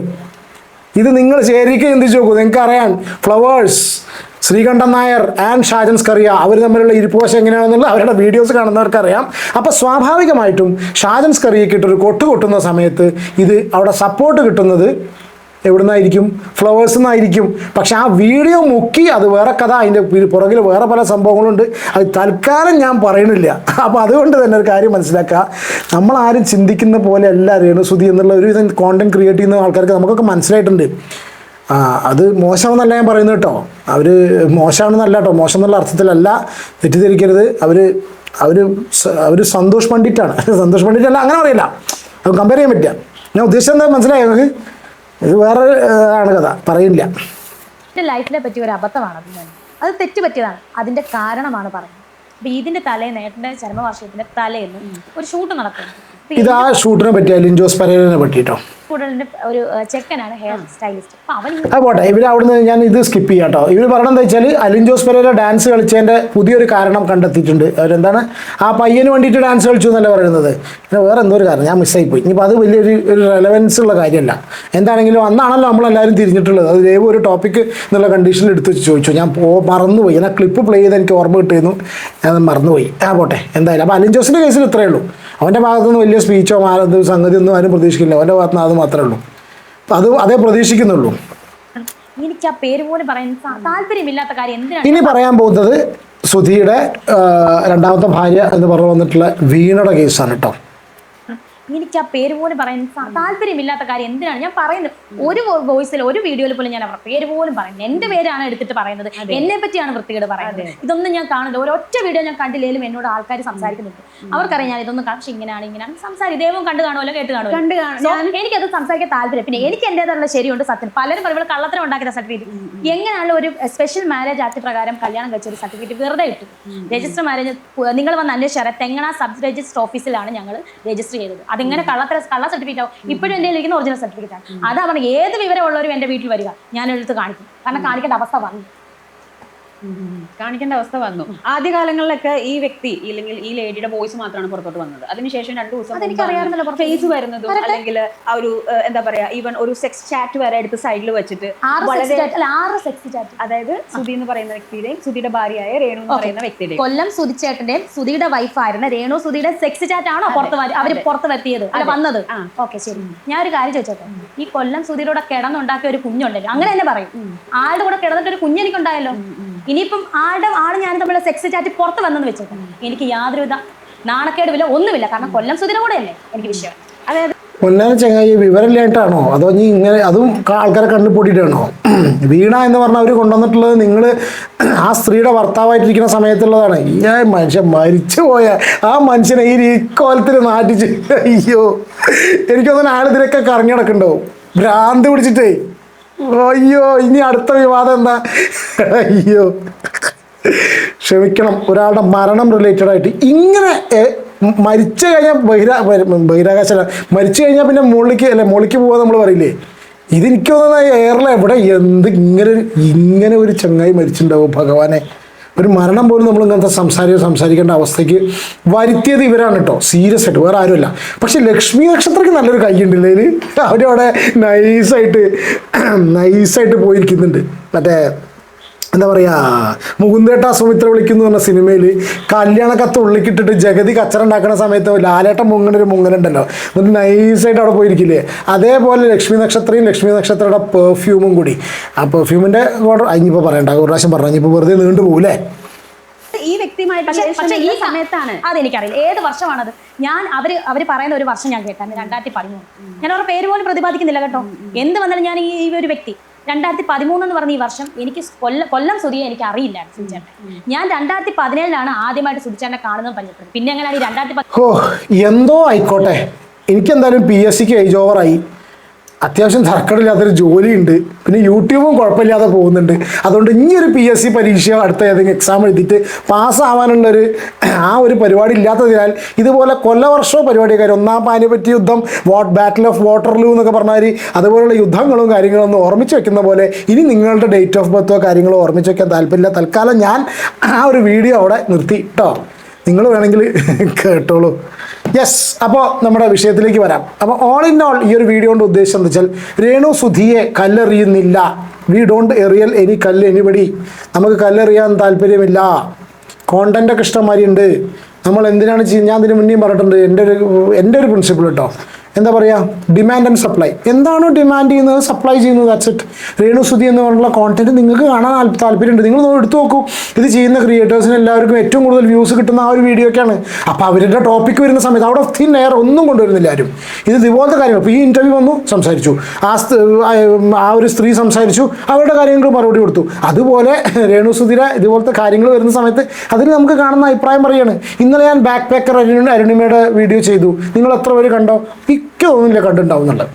ഇത് നിങ്ങൾ ശരിക്കും ചിന്തിച്ചു നോക്കൂ. നിങ്ങൾക്ക് അറിയാം ഫ്ലവേഴ്സ് ശ്രീകണ്ഠൻ നായർ ആൻഡ് ഷാജൻ സ്കറിയ അവർ തമ്മിലുള്ള ഇരിപ്പുവശം എങ്ങനെയാണെന്നുള്ള അവരുടെ വീഡിയോസ് കാണുന്നവർക്കറിയാം. അപ്പോൾ സ്വാഭാവികമായിട്ടും ഷാജൻ സ്കറിയക്ക് ഇട്ടൊരു കൊട്ട് കൊട്ടുന്ന സമയത്ത് ഇത് അവിടെ സപ്പോർട്ട് കിട്ടുന്നത് എവിടുന്നായിരിക്കും? ഫ്ലവേഴ്സ് നിന്നായിരിക്കും പക്ഷെ ആ വീഡിയോ മുക്കി അത് വേറെ കഥ. അതിന്റെ പുറകിൽ വേറെ പല സംഭവങ്ങളുണ്ട്. അത് തൽക്കാലം ഞാൻ പറയണില്ല അപ്പോൾ അതുകൊണ്ട് തന്നെ ഒരു കാര്യം മനസ്സിലാക്കുക. നമ്മളാരും ചിന്തിക്കുന്ന പോലെ അല്ല രേണുസുതി എന്നുള്ള ഒരു കോണ്ടന്റ് ക്രിയേറ്റ് ചെയ്യുന്ന ആൾക്കാർക്ക് നമുക്കൊക്കെ മനസ്സിലായിട്ടുണ്ട്. ആ അത് മോശമെന്നല്ല ഞാൻ പറയുന്നത് കേട്ടോ. അവർ മോശമാണെന്നല്ല കേട്ടോ. മോശം എന്നുള്ള അർത്ഥത്തിലല്ല തെറ്റിദ്ധരിക്കരുത്. അവർ അവർ അവർ സന്തോഷ് പണ്ഡിറ്റാണ്. സന്തോഷ് പണ്ഡിറ്റല്ല അങ്ങനെ അറിയില്ല അത് കമ്പയർ ചെയ്യാൻ പറ്റില്ല. ഞാൻ ഉദ്ദേശിച്ചത് എന്താ? മനസ്സിലായോ നിങ്ങൾക്ക്? ഇത് വേറെ ആണ് കഥ. പറയില്ല. എന്റെ ലൈഫിനെ പറ്റി ഒരു അബദ്ധമാണ് അത് അത് തെറ്റ് പറ്റിയതാണ്. അതിന്റെ കാരണമാണ് പറയുന്നത്. അപ്പൊ ഇതിന്റെ തലേന്ന് ഏട്ടന്റെ ചരമവാർഷികത്തിന്റെ തലേന്ന് ഒരു ഷൂട്ട് നടക്കുന്നു. ഇത് ആ ഷൂട്ടിനെ പറ്റി അലിൻ ജോസ് പരേലിനെ പറ്റിയിട്ടോ കൂടുതലിന്റെ ഒരു ചെക്കനാണ് ഹെയർ സ്റ്റൈലിസ്റ്റ്. അപ്പൊ അവൻ അത് പോട്ടെ. ഇവർ അവിടുന്ന് ഞാൻ ഇത് സ്കിപ്പ് ചെയ്യാം കേട്ടോ ഇവർ പറയണത് എന്താ വെച്ചാൽ അലിൻ ജോസ് പെരേര ഡാൻസ് കളിച്ചതിന്റെ പുതിയൊരു കാരണം കണ്ടെത്തിയിട്ടുണ്ട്. അവരെന്താണ്? ആ പയ്യന് വേണ്ടിയിട്ട് ഡാൻസ് കളിച്ചു എന്നല്ല പറയുന്നത്. പിന്നെ വേറെ എന്തോ ഒരു കാരണം. ഞാൻ മിസ്സായി പോയി. ഇനിയിപ്പോൾ അത് വലിയൊരു ഒരു റെലവൻസ് ഉള്ള കാര്യമല്ല. എന്താണെങ്കിലും അന്നാണല്ലോ നമ്മളെല്ലാവരും തിരിഞ്ഞിട്ടുള്ളത്. അത് ദൈവം ഒരു ടോപ്പിക്ക് എന്നുള്ള കണ്ടീഷനിൽ എടുത്ത് വെച്ച് ചോദിച്ചു. ഞാൻ പോ മറന്നുപോയി. ഞാൻ ക്ലിപ്പ് പ്ലേ ചെയ്ത് എനിക്ക് ഓർമ്മ കിട്ടിയിരുന്നു. ഞാൻ മറന്നുപോയി. ആ പോട്ടെ. എന്തായാലും. അപ്പോൾ അലിൻ ജോസിന്റെ കേസിൽ ഇത്രയേ ഉള്ളൂ. അവന്റെ ഭാഗത്തുനിന്ന് വലിയ സ്പീച്ചോ മാലോ സംഗതി ഒന്നും ആരും പ്രതീക്ഷിക്കില്ല. അവന്റെ ഭാഗത്തുനിന്ന് അത് മാത്രമേ ഉള്ളൂ. അത് അതേ പ്രതീക്ഷിക്കുന്നുള്ളൂ. എനിക്ക് ആ പേര് പോലും പറയാൻ താല്പര്യമില്ലാത്ത കാര്യം എന്തിനാണ് ഇനി പറയാൻ പോകുന്നത് സുധിയുടെ രണ്ടാമത്തെ ഭാര്യ എന്ന് പറഞ്ഞു വന്നിട്ടുള്ള വീണയുടെ കേസാണ് കേട്ടോ. എനിക്ക് ആ പേര് പോലും പറയാൻ താല്പര്യമില്ലാത്ത കാര്യം എന്തിനാണ്? ഞാൻ പറയുന്നത് ഒരു വോയിസിൽ ഒരു വീഡിയോയിൽ പോലും ഞാൻ അവരുടെ പേര് പോലും പറയുന്നത് എന്റെ പേരാണ് എടുത്തിട്ട് പറയുന്നത്. എന്നെ പറ്റിയാണ് വൃത്തികേട് പറയുന്നത്. ഇതൊന്നും ഞാൻ കാണുന്നത് ഒരൊറ്റ വീഡിയോ ഞാൻ കണ്ടില്ലെങ്കിലും എന്നോട് ആൾക്കാർ സംസാരിക്കുന്നുണ്ട്. അവർക്കറിയാം ഞാൻ ഇതൊന്നും പക്ഷെ ഇങ്ങനെയാണ് ഇങ്ങനെയാണ് സംസാരിക്കും. ദൈവം കണ്ടു കാണുമല്ലോ കേട്ട് കാണുമല്ലോ എനിക്കത് സംസാരിക്കാൻ താല്പര്യം. പിന്നെ എനിക്ക് എന്റേതായുള്ള ശരിയുണ്ട് സത്യം. പലരും പറയുമ്പോൾ കള്ളത്തരം ഉണ്ടാക്കിയ സർട്ടിഫിക്കറ്റ് എങ്ങനെയാണ് ഒരു സ്പെഷ്യൽ മാരേജ് ആക്ട് പ്രകാരം കല്യാണം കഴിച്ച ഒരു സർട്ടിഫിക്കറ്റ് വെറുതെ ഇട്ടു രജിസ്റ്റർ മാരേജ് നിങ്ങൾ വന്ന് അന്വേഷിച്ചാൽ തെങ്ങണ സബ് രജിസ്റ്റർ ഓഫീസിലാണ് ഞങ്ങൾ രജിസ്റ്റർ ചെയ്തത്. അതിങ്ങനെ കള്ളത്തര കള്ള സർട്ടിഫിക്കറ്റ് ആവും. ഇപ്പോഴും എന്റെ ഇരിക്കുന്ന ഒറിജിനൽ സർട്ടിഫിക്കറ്റ് ആണ്. അത് അവർ ഏത് വിവരമുള്ളവരും എന്റെ വീട്ടിൽ വരിക. ഞാൻ എടുത്ത് കാണിക്കും. കാരണം കാണിക്കേണ്ട അവസ്ഥ വന്നു. കാണിക്കേണ്ട അവസ്ഥ വന്നു. ആദ്യകാലങ്ങളിലൊക്കെ ഈ വ്യക്തി ഇല്ലെങ്കിൽ ഈ ലേഡിയുടെ വോയിസ് മാത്രമാണ് പുറത്തോട്ട് വന്നത്. അതിനുശേഷം രണ്ടു ദിവസം. ഫേസ് വരുന്നതും അല്ലെങ്കിൽ ആ ഒരു എന്താ പറയാ ഈവൻ ഒരു സെക്സ് ചാറ്റ് വരെ എടുത്ത് സൈഡിൽ വെച്ചിട്ട് വളരെ അതായത് സുധി എന്ന് പറയുന്ന വ്യക്തിയുടെയും സുധിയുടെ ഭാര്യയായ രേണു എന്ന് പറയുന്ന വ്യക്തിയുടെയും. കൊല്ലം സുധിച്ചേട്ടന്റെയും സുധിയുടെ വൈഫായിരുന്ന രേണു സുധിയുടെ സെക്സ് ചാറ്റ് ആണോ പുറത്ത് വര- അവർ പുറത്ത് വരുത്തിയത്? വന്നത്. ഓക്കെ ശരി. ഞാൻ ഒരു കാര്യം ചോദിച്ചോട്ടെ. ഈ കൊല്ലം സുധിയുടെ കൂടെ കിടന്നുണ്ടാക്കിയ ഒരു കുഞ്ഞുണ്ടല്ലോ. അങ്ങനെ തന്നെ പറയും. ആളുടെ കൂടെ കിടന്നിട്ട് ഒരു കുഞ്ഞെനിക്കുണ്ടായല്ലോ ഇനിയിപ്പം ആളുടെ ആൾ ഞാൻ തമ്മിലുള്ള സെക്സ് ചാറ്റ് പുറത്ത് വന്നെന്ന് വെച്ചോ എനിക്ക് യാതൊരുവിധ നാണക്കേടുമില്ല ഒന്നുമില്ല. കാരണം കൊല്ലം സുധിന കൂടെ അല്ലേ എനിക്ക് വിഷയം. അതായത് പൊന്നാന ചങ്ങായി വിവരമില്ലായിട്ടാണോ? അതോ നീ ഇങ്ങനെ അതും ആൾക്കാരെ കണ്ണു പൂട്ടിയിട്ടാണോ? <clears throat> വീണ എന്ന് പറഞ്ഞ അവർ കൊണ്ടുവന്നിട്ടുള്ളത് നിങ്ങൾ ആ സ്ത്രീയുടെ ഭർത്താവായിട്ടിരിക്കുന്ന സമയത്തുള്ളതാണ്. ഈ മനുഷ്യൻ മരിച്ചു പോയ ആ മനുഷ്യനെ ഈ കോലത്തിൽ നാട്ടിച്ച് അയ്യോ. എനിക്കൊന്നും ആളിതിലൊക്കെ കറങ്ങി നടക്കണ്ടാവും ഭ്രാന്ത് പിടിച്ചിട്ടേ. അയ്യോ ഇനി അടുത്ത വിവാദം എന്താ? അയ്യോ. ക്ഷമിക്കണം ഒരാളുടെ മരണം റിലേറ്റഡ് ആയിട്ട്. ഇങ്ങനെ മരിച്ചു കഴിഞ്ഞാൽ ബഹിരാ ബഹിര- ബഹിരാകാശ മരിച്ചു കഴിഞ്ഞാൽ പിന്നെ മുകളിലേക്ക് അല്ലെ മുകളിലേക്ക് പോകാൻ നമ്മൾ പറയില്ലേ? ഇതെനിക്ക് തോന്നുന്നത് എയറിൽ എവിടെ എന്ത് ഇങ്ങനെ ഇങ്ങനെ ഒരു ചങ്ങായി മരിച്ചിട്ടുണ്ടാവും ഭഗവാനെ. ഒരു മരണം പോലും നമ്മൾ ഇങ്ങനത്തെ സംസാരിക്കുക സംസാരിക്കേണ്ട അവസ്ഥയ്ക്ക് വരുത്തിയത് ഇവരാണ് കേട്ടോ സീരിയസ് ആയിട്ട്. വേറെ ആരുമല്ല. പക്ഷെ ലക്ഷ്മി നക്ഷത്രക്ക് നല്ലൊരു കൈയുണ്ടല്ലേ അവരവിടെ നൈസായിട്ട് നൈസായിട്ട് പോയിരിക്കുന്നുണ്ട്. മറ്റേ എന്താ പറയുക മുകുന്ദേട്ട സുമിത്ര വിളിക്കുന്നു പറഞ്ഞ സിനിമയിൽ കല്യാണ കത്ത് ഉള്ളിക്കിട്ടിട്ട് ജഗതി കച്ചറ ഉണ്ടാക്കുന്ന സമയത്ത് ലാലേട്ടൻ മുങ്ങണ ഒരു മുങ്ങനുണ്ടല്ലോ. എന്നിട്ട് നൈസായിട്ട് അവിടെ പോയിരിക്കില്ലേ. അതേപോലെ ലക്ഷ്മി നക്ഷത്രയും ലക്ഷ്മി നക്ഷത്രയുടെ പെർഫ്യൂമും കൂടി. ആ പെർഫ്യൂമിന്റെ ഓർഡർ ഇനിയിപ്പോൾ പറയണ്ട. ഒരു പ്രാവശ്യം പറഞ്ഞു ഇനിയിപ്പോൾ വെറുതെ നീണ്ടു പോകൂലേ ഈ വ്യക്തിയുമായിട്ട് ഈ സമയത്താണ് അതെനിക്കറിയില്ല. ഏത് വർഷമാണത്? ഞാൻ അവർ അവർ പറയുന്ന ഒരു വർഷം ഞാൻ കേട്ടാണ് രണ്ടായിരത്തി പതിമൂന്ന്. ഞാൻ അവരുടെ പേര് പോലും പ്രതിപാദിക്കുന്നില്ല കേട്ടോ. എന്ത് വന്നാലും ഞാൻ ഈ ഒരു വ്യക്തി. രണ്ടായിരത്തി പതിമൂന്ന് എന്ന് പറഞ്ഞ ഈ വർഷം എനിക്ക് കൊല്ലം കൊല്ലം സുതിയെ എനിക്ക് അറിയില്ല സുചേട്ടൻ ഞാൻ രണ്ടായിരത്തി പതിനേഴിലാണ് ആദ്യമായിട്ട് സുചേട്ടനെ കാണുന്നത് പഞ്ചപ്പെടുന്നത് പിന്നെ എങ്ങനെയാണ് ഈ രണ്ടായിരത്തി ഓ എന്തോ ആയിക്കോട്ടെ. എനിക്ക് എന്തായാലും പി എസ് സിക്ക് ഏജ് ഓവറായി അത്യാവശ്യം തർക്കമില്ലാത്തൊരു ജോലിയുണ്ട്. പിന്നെ യൂട്യൂബും കുഴപ്പമില്ലാതെ പോകുന്നുണ്ട്. അതുകൊണ്ട് ഇനി ഒരു പി എസ് സി പരീക്ഷ അടുത്ത ഏതെങ്കിലും എക്സാം എഴുതിയിട്ട് പാസ്സാവാനുള്ളൊരു ആ ഒരു പരിപാടി ഇല്ലാത്തതിനാൽ ഇതുപോലെ കൊല്ലവർഷമോ പരിപാടിയൊക്കെ ഒന്നാം പാനിപ്പറ്റി യുദ്ധം വാട്ട് ബാറ്റിൽ ഓഫ് വാട്ടർലൂ എന്നൊക്കെ പറഞ്ഞാൽ അതുപോലുള്ള യുദ്ധങ്ങളും കാര്യങ്ങളും ഒന്ന് ഓർമ്മിച്ച് വെക്കുന്ന പോലെ ഇനി നിങ്ങളുടെ ഡേറ്റ് ഓഫ് ബർത്തോ കാര്യങ്ങളോ ഓർമ്മിച്ച് വെക്കാൻ താല്പര്യമില്ല. തൽക്കാലം ഞാൻ ആ ഒരു വീഡിയോ അവിടെ നിർത്തി. കേട്ടോ നിങ്ങൾ വേണമെങ്കിൽ കേട്ടോളൂ. യെസ് അപ്പോൾ നമ്മുടെ വിഷയത്തിലേക്ക് വരാം. അപ്പോൾ ഓൾ ഇൻ ഓൾ ഈ ഒരു വീഡിയോ കൊണ്ട് ഉദ്ദേശം എന്താ വെച്ചാൽ രേണു സുധിയെ കല്ലെറിയുന്നില്ല. വി ഡോണ്ട് എറിയൽ എനി കല്ല് എനിബടി നമുക്ക് കല്ലെറിയാൻ താല്പര്യമില്ല. കോണ്ടന്റൊക്കെ ഇഷ്ടംമാതിരി ഉണ്ട്. നമ്മൾ എന്തിനാണ് ചെയ്യുന്നത് ഞാൻ അതിന് മുന്നേയും പറഞ്ഞിട്ടുണ്ട്. എന്റെ ഒരു എന്റെ ഒരു പ്രിൻസിപ്പിൾ കേട്ടോ എന്താ പറയുക ഡിമാൻഡ് ആൻഡ് സപ്ലൈ എന്താണോ ഡിമാൻഡ് ചെയ്യുന്നത്? സപ്ലൈ ചെയ്യുന്നത് ദാറ്റ്സ് ഇറ്റ് രേണുസുതി എന്ന് പറഞ്ഞുള്ള കോണ്ടന്റ് നിങ്ങൾക്ക് കാണാൻ താല്പ- താല്പര്യമുണ്ട്. നിങ്ങൾ എടുത്തു നോക്കൂ. ഇത് ചെയ്യുന്ന ക്രിയേറ്റേഴ്സിന് എല്ലാവർക്കും ഏറ്റവും കൂടുതൽ വ്യൂസ് കിട്ടുന്ന ആ ഒരു വീഡിയോ ഒക്കെയാണ്. അപ്പോൾ അവരുടെ ടോപ്പിക് വരുന്ന സമയത്ത് ഔട്ട് ഓഫ് തിൻ എയർ ഒന്നും കൊണ്ടുവരുന്നില്ല ആരും. ഇത് ഇതുപോലത്തെ കാര്യങ്ങൾ. അപ്പോൾ ഈ ഇന്റർവ്യൂ വന്നു സംസാരിച്ചു. ആ ആ- ഒരു സ്ത്രീ സംസാരിച്ചു. അവരുടെ കാര്യങ്ങൾ മറുപടി കൊടുത്തു. അതുപോലെ <laughs> രേണുസുതിര ഇതുപോലത്തെ കാര്യങ്ങൾ വരുന്ന സമയത്ത് അതിന് നമുക്ക് കാണുന്ന അഭിപ്രായം പറയാണ്. ഇന്നലെ ഞാൻ ബാക്ക് പാക്കർ അരുണ അരുണിമയുടെ വീഡിയോ ചെയ്തു. നിങ്ങൾ എത്ര പേര് കണ്ടോ? മിക്ക തോന്നുന്നില്ല കണ്ടിട്ടുണ്ടാവും എന്നുള്ളത്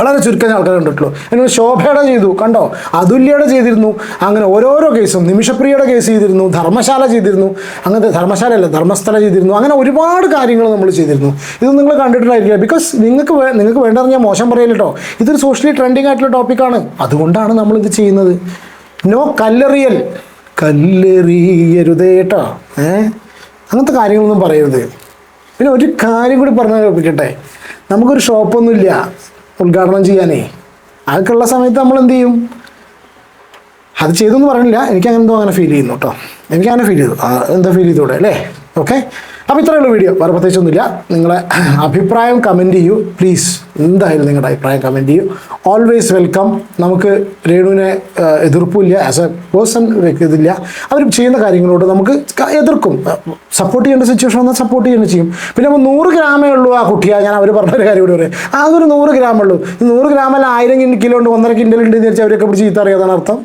വളരെ ചുരുക്കം ആൾക്കാർ കണ്ടിട്ടുള്ളൂ. എന്നാൽ ശോഭയുടെ ചെയ്തു കണ്ടോ? അതുല്യയുടെ ചെയ്തിരുന്നു. അങ്ങനെ ഓരോരോ കേസും നിമിഷപ്രിയയുടെ കേസ് ചെയ്തിരുന്നു ധർമ്മശാല ചെയ്തിരുന്നു അങ്ങനത്തെ ധർമ്മശാലയല്ല ധർമ്മസ്ഥല ചെയ്തിരുന്നു. അങ്ങനെ ഒരുപാട് കാര്യങ്ങൾ നമ്മൾ ചെയ്തിരുന്നു. ഇത് നിങ്ങൾ കണ്ടിട്ടുണ്ടായിരിക്കില്ല. ബിക്കോസ് നിങ്ങൾക്ക് നിങ്ങൾക്ക് വേണ്ടത് ഞാൻ മോശം പറയില്ല കേട്ടോ ഇതൊരു സോഷ്യലി ട്രെൻഡിങ് ആയിട്ടുള്ള ടോപ്പിക്കാണ് അതുകൊണ്ടാണ് നമ്മൾ ഇത് ചെയ്യുന്നത്. നോ കല്ലെറിയൽ. കല്ലെറിയരുതേ കേട്ടോ ഏ? അങ്ങനത്തെ കാര്യങ്ങളൊന്നും പറയരുത്. പിന്നെ ഒരു കാര്യം കൂടി പറഞ്ഞു കേൾപ്പിക്കട്ടെ. നമുക്കൊരു ഷോപ്പൊന്നുമില്ല ഉദ്ഘാടനം ചെയ്യാനേ. അതൊക്കെ ഉള്ള സമയത്ത് നമ്മൾ എന്ത് ചെയ്യും? അത് ചെയ്തെന്ന് പറഞ്ഞില്ല. എനിക്ക് അങ്ങനെ എന്തോ അങ്ങനെ ഫീൽ ചെയ്യുന്നു കേട്ടോ എനിക്ക് അങ്ങനെ ഫീൽ ചെയ്തു എന്താ ഫീൽ ചെയ്തൂടെ അല്ലേ? ഓക്കെ അപ്പോൾ ഇത്രയുള്ള വീഡിയോ. വേറെ പ്രത്യേകിച്ചൊന്നുമില്ല നിങ്ങളെ അഭിപ്രായം കമന്റ് ചെയ്യൂ. പ്ലീസ് എന്തായാലും നിങ്ങളുടെ അഭിപ്രായം കമന്റ് ചെയ്യൂ. ഓൾവേസ് വെൽക്കം നമുക്ക് രേണുവിനെ എതിർപ്പില്ല ആസ് എ പേഴ്സൺ ഇതില്ല. അവർ ചെയ്യുന്ന കാര്യങ്ങളോട് നമുക്ക് എതിർക്കും. സപ്പോർട്ട് ചെയ്യേണ്ട സിറ്റുവേഷൻ വന്നാൽ സപ്പോർട്ട് ചെയ്യുന്നത് ചെയ്യും. പിന്നെ നമ്മൾ നൂറ് ഗ്രാമേ ഉള്ളൂ ആ കുട്ടിയാ. ഞാൻ അവർ പറഞ്ഞൊരു കാര്യം കൂടി പറയാം. അതൊരു നൂറ് ഗ്രാമേ ഉള്ളൂ. നൂറ് ഗ്രാമല്ല ആയിരം കിലോ ഉണ്ട് ഒന്നര കിൻഡൽ ഉണ്ട് എന്ന് വെച്ചാൽ അവരൊക്കെ പിടിച്ച് ചീത്ത അറിയാതാണ് അർത്ഥം.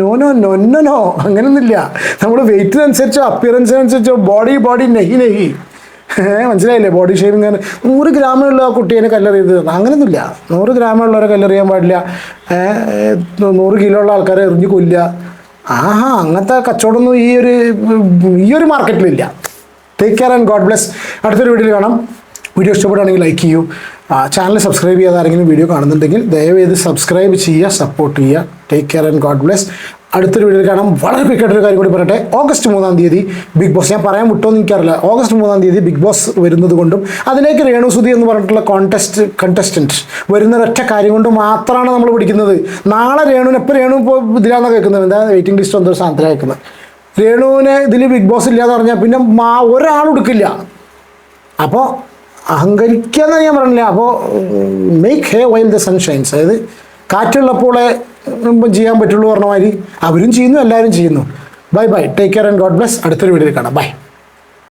No no no no no അങ്ങനൊന്നുമില്ല നമ്മൾ വെയിറ്റിനനുസരിച്ചോ അപ്പിയറൻസിനനുസരിച്ചോ ബോഡി ബോഡി നെഹി നെഹി. മനസ്സിലായില്ലേ? ബോഡി ഷേവിങ് അങ്ങനെ നൂറ് ഗ്രാമുള്ള കുട്ടീനെ കല്ലെറിയത് അങ്ങനെയൊന്നുമില്ല നൂറ് ഗ്രാമുള്ളവരെ കല്ലെറിയാൻ പാടില്ല. നൂറ് കിലോ ഉള്ള ആൾക്കാരെ എറിഞ്ഞു കൊല്ല ആഹാ അങ്ങനത്തെ കച്ചവടമൊന്നും ഈ ഒരു ഈ ഒരു മാർക്കറ്റിലില്ല take care and God bless അടുത്തൊരു വീഡിയോയിൽ കാണാം. വീഡിയോ ഇഷ്ടപ്പെടുകയാണെങ്കിൽ ലൈക്ക് ചെയ്യൂ. ചാനൽ സബ്സ്ക്രൈബ് ചെയ്യാതെ ആരെങ്കിലും വീഡിയോ കാണുന്നുണ്ടെങ്കിൽ ദയവേത് സബ്സ്ക്രൈബ് ചെയ്യുക സപ്പോർട്ട് ചെയ്യുക. Take care and God bless അടുത്തൊരു വീഡിയോ കാണാം. വളരെ ക്വിക്കായിട്ടൊരു കാര്യം കൂടി പറയട്ടെ. ഓഗസ്റ്റ് മൂന്നാം തീയതി ബിഗ് ബോസ് ഞാൻ പറയാൻ വിട്ടോ എന്ന് എനിക്കറിയില്ല. ഓഗസ്റ്റ് മൂന്നാം തീയതി ബിഗ് ബോസ് വരുന്നത് കൊണ്ടും അതിലേക്ക് രേണുസുതി എന്ന് പറഞ്ഞിട്ടുള്ള കോൺടെസ്റ്റ് കണ്ടസ്റ്റന്റ് വരുന്ന ഒരൊറ്റ കാര്യം കൊണ്ട് മാത്രമാണ് നമ്മൾ പിടിക്കുന്നത്. നാളെ രേണുവിന് എപ്പോൾ രേണു ഇപ്പോൾ ഇതിലാണെന്ന് കേൾക്കുന്നത്? എന്താ വെയിറ്റിംഗ് ലിസ്റ്റ് എന്തോ സാധനത്തിലാണ് കേൾക്കുന്നത്. രേണുവിനെ ഇതിൽ ബിഗ് ബോസ് ഇല്ലാന്ന് പറഞ്ഞാൽ പിന്നെ മാ ഒരാളും എടുക്കില്ല അപ്പോൾ അഹങ്കരിക്കാന്ന് ഞാൻ പറഞ്ഞില്ല? അപ്പോൾ make hay while the sunshines അതായത് കാറ്റുള്ളപ്പോളെ ചെയ്യാൻ പറ്റുള്ളൂ പറഞ്ഞ മാതിരി അവരും ചെയ്യുന്നു എല്ലാവരും ചെയ്യുന്നു. Bye bye take care and God bless അടുത്തൊരു വീഡിയോയിൽ കാണാം. ബൈ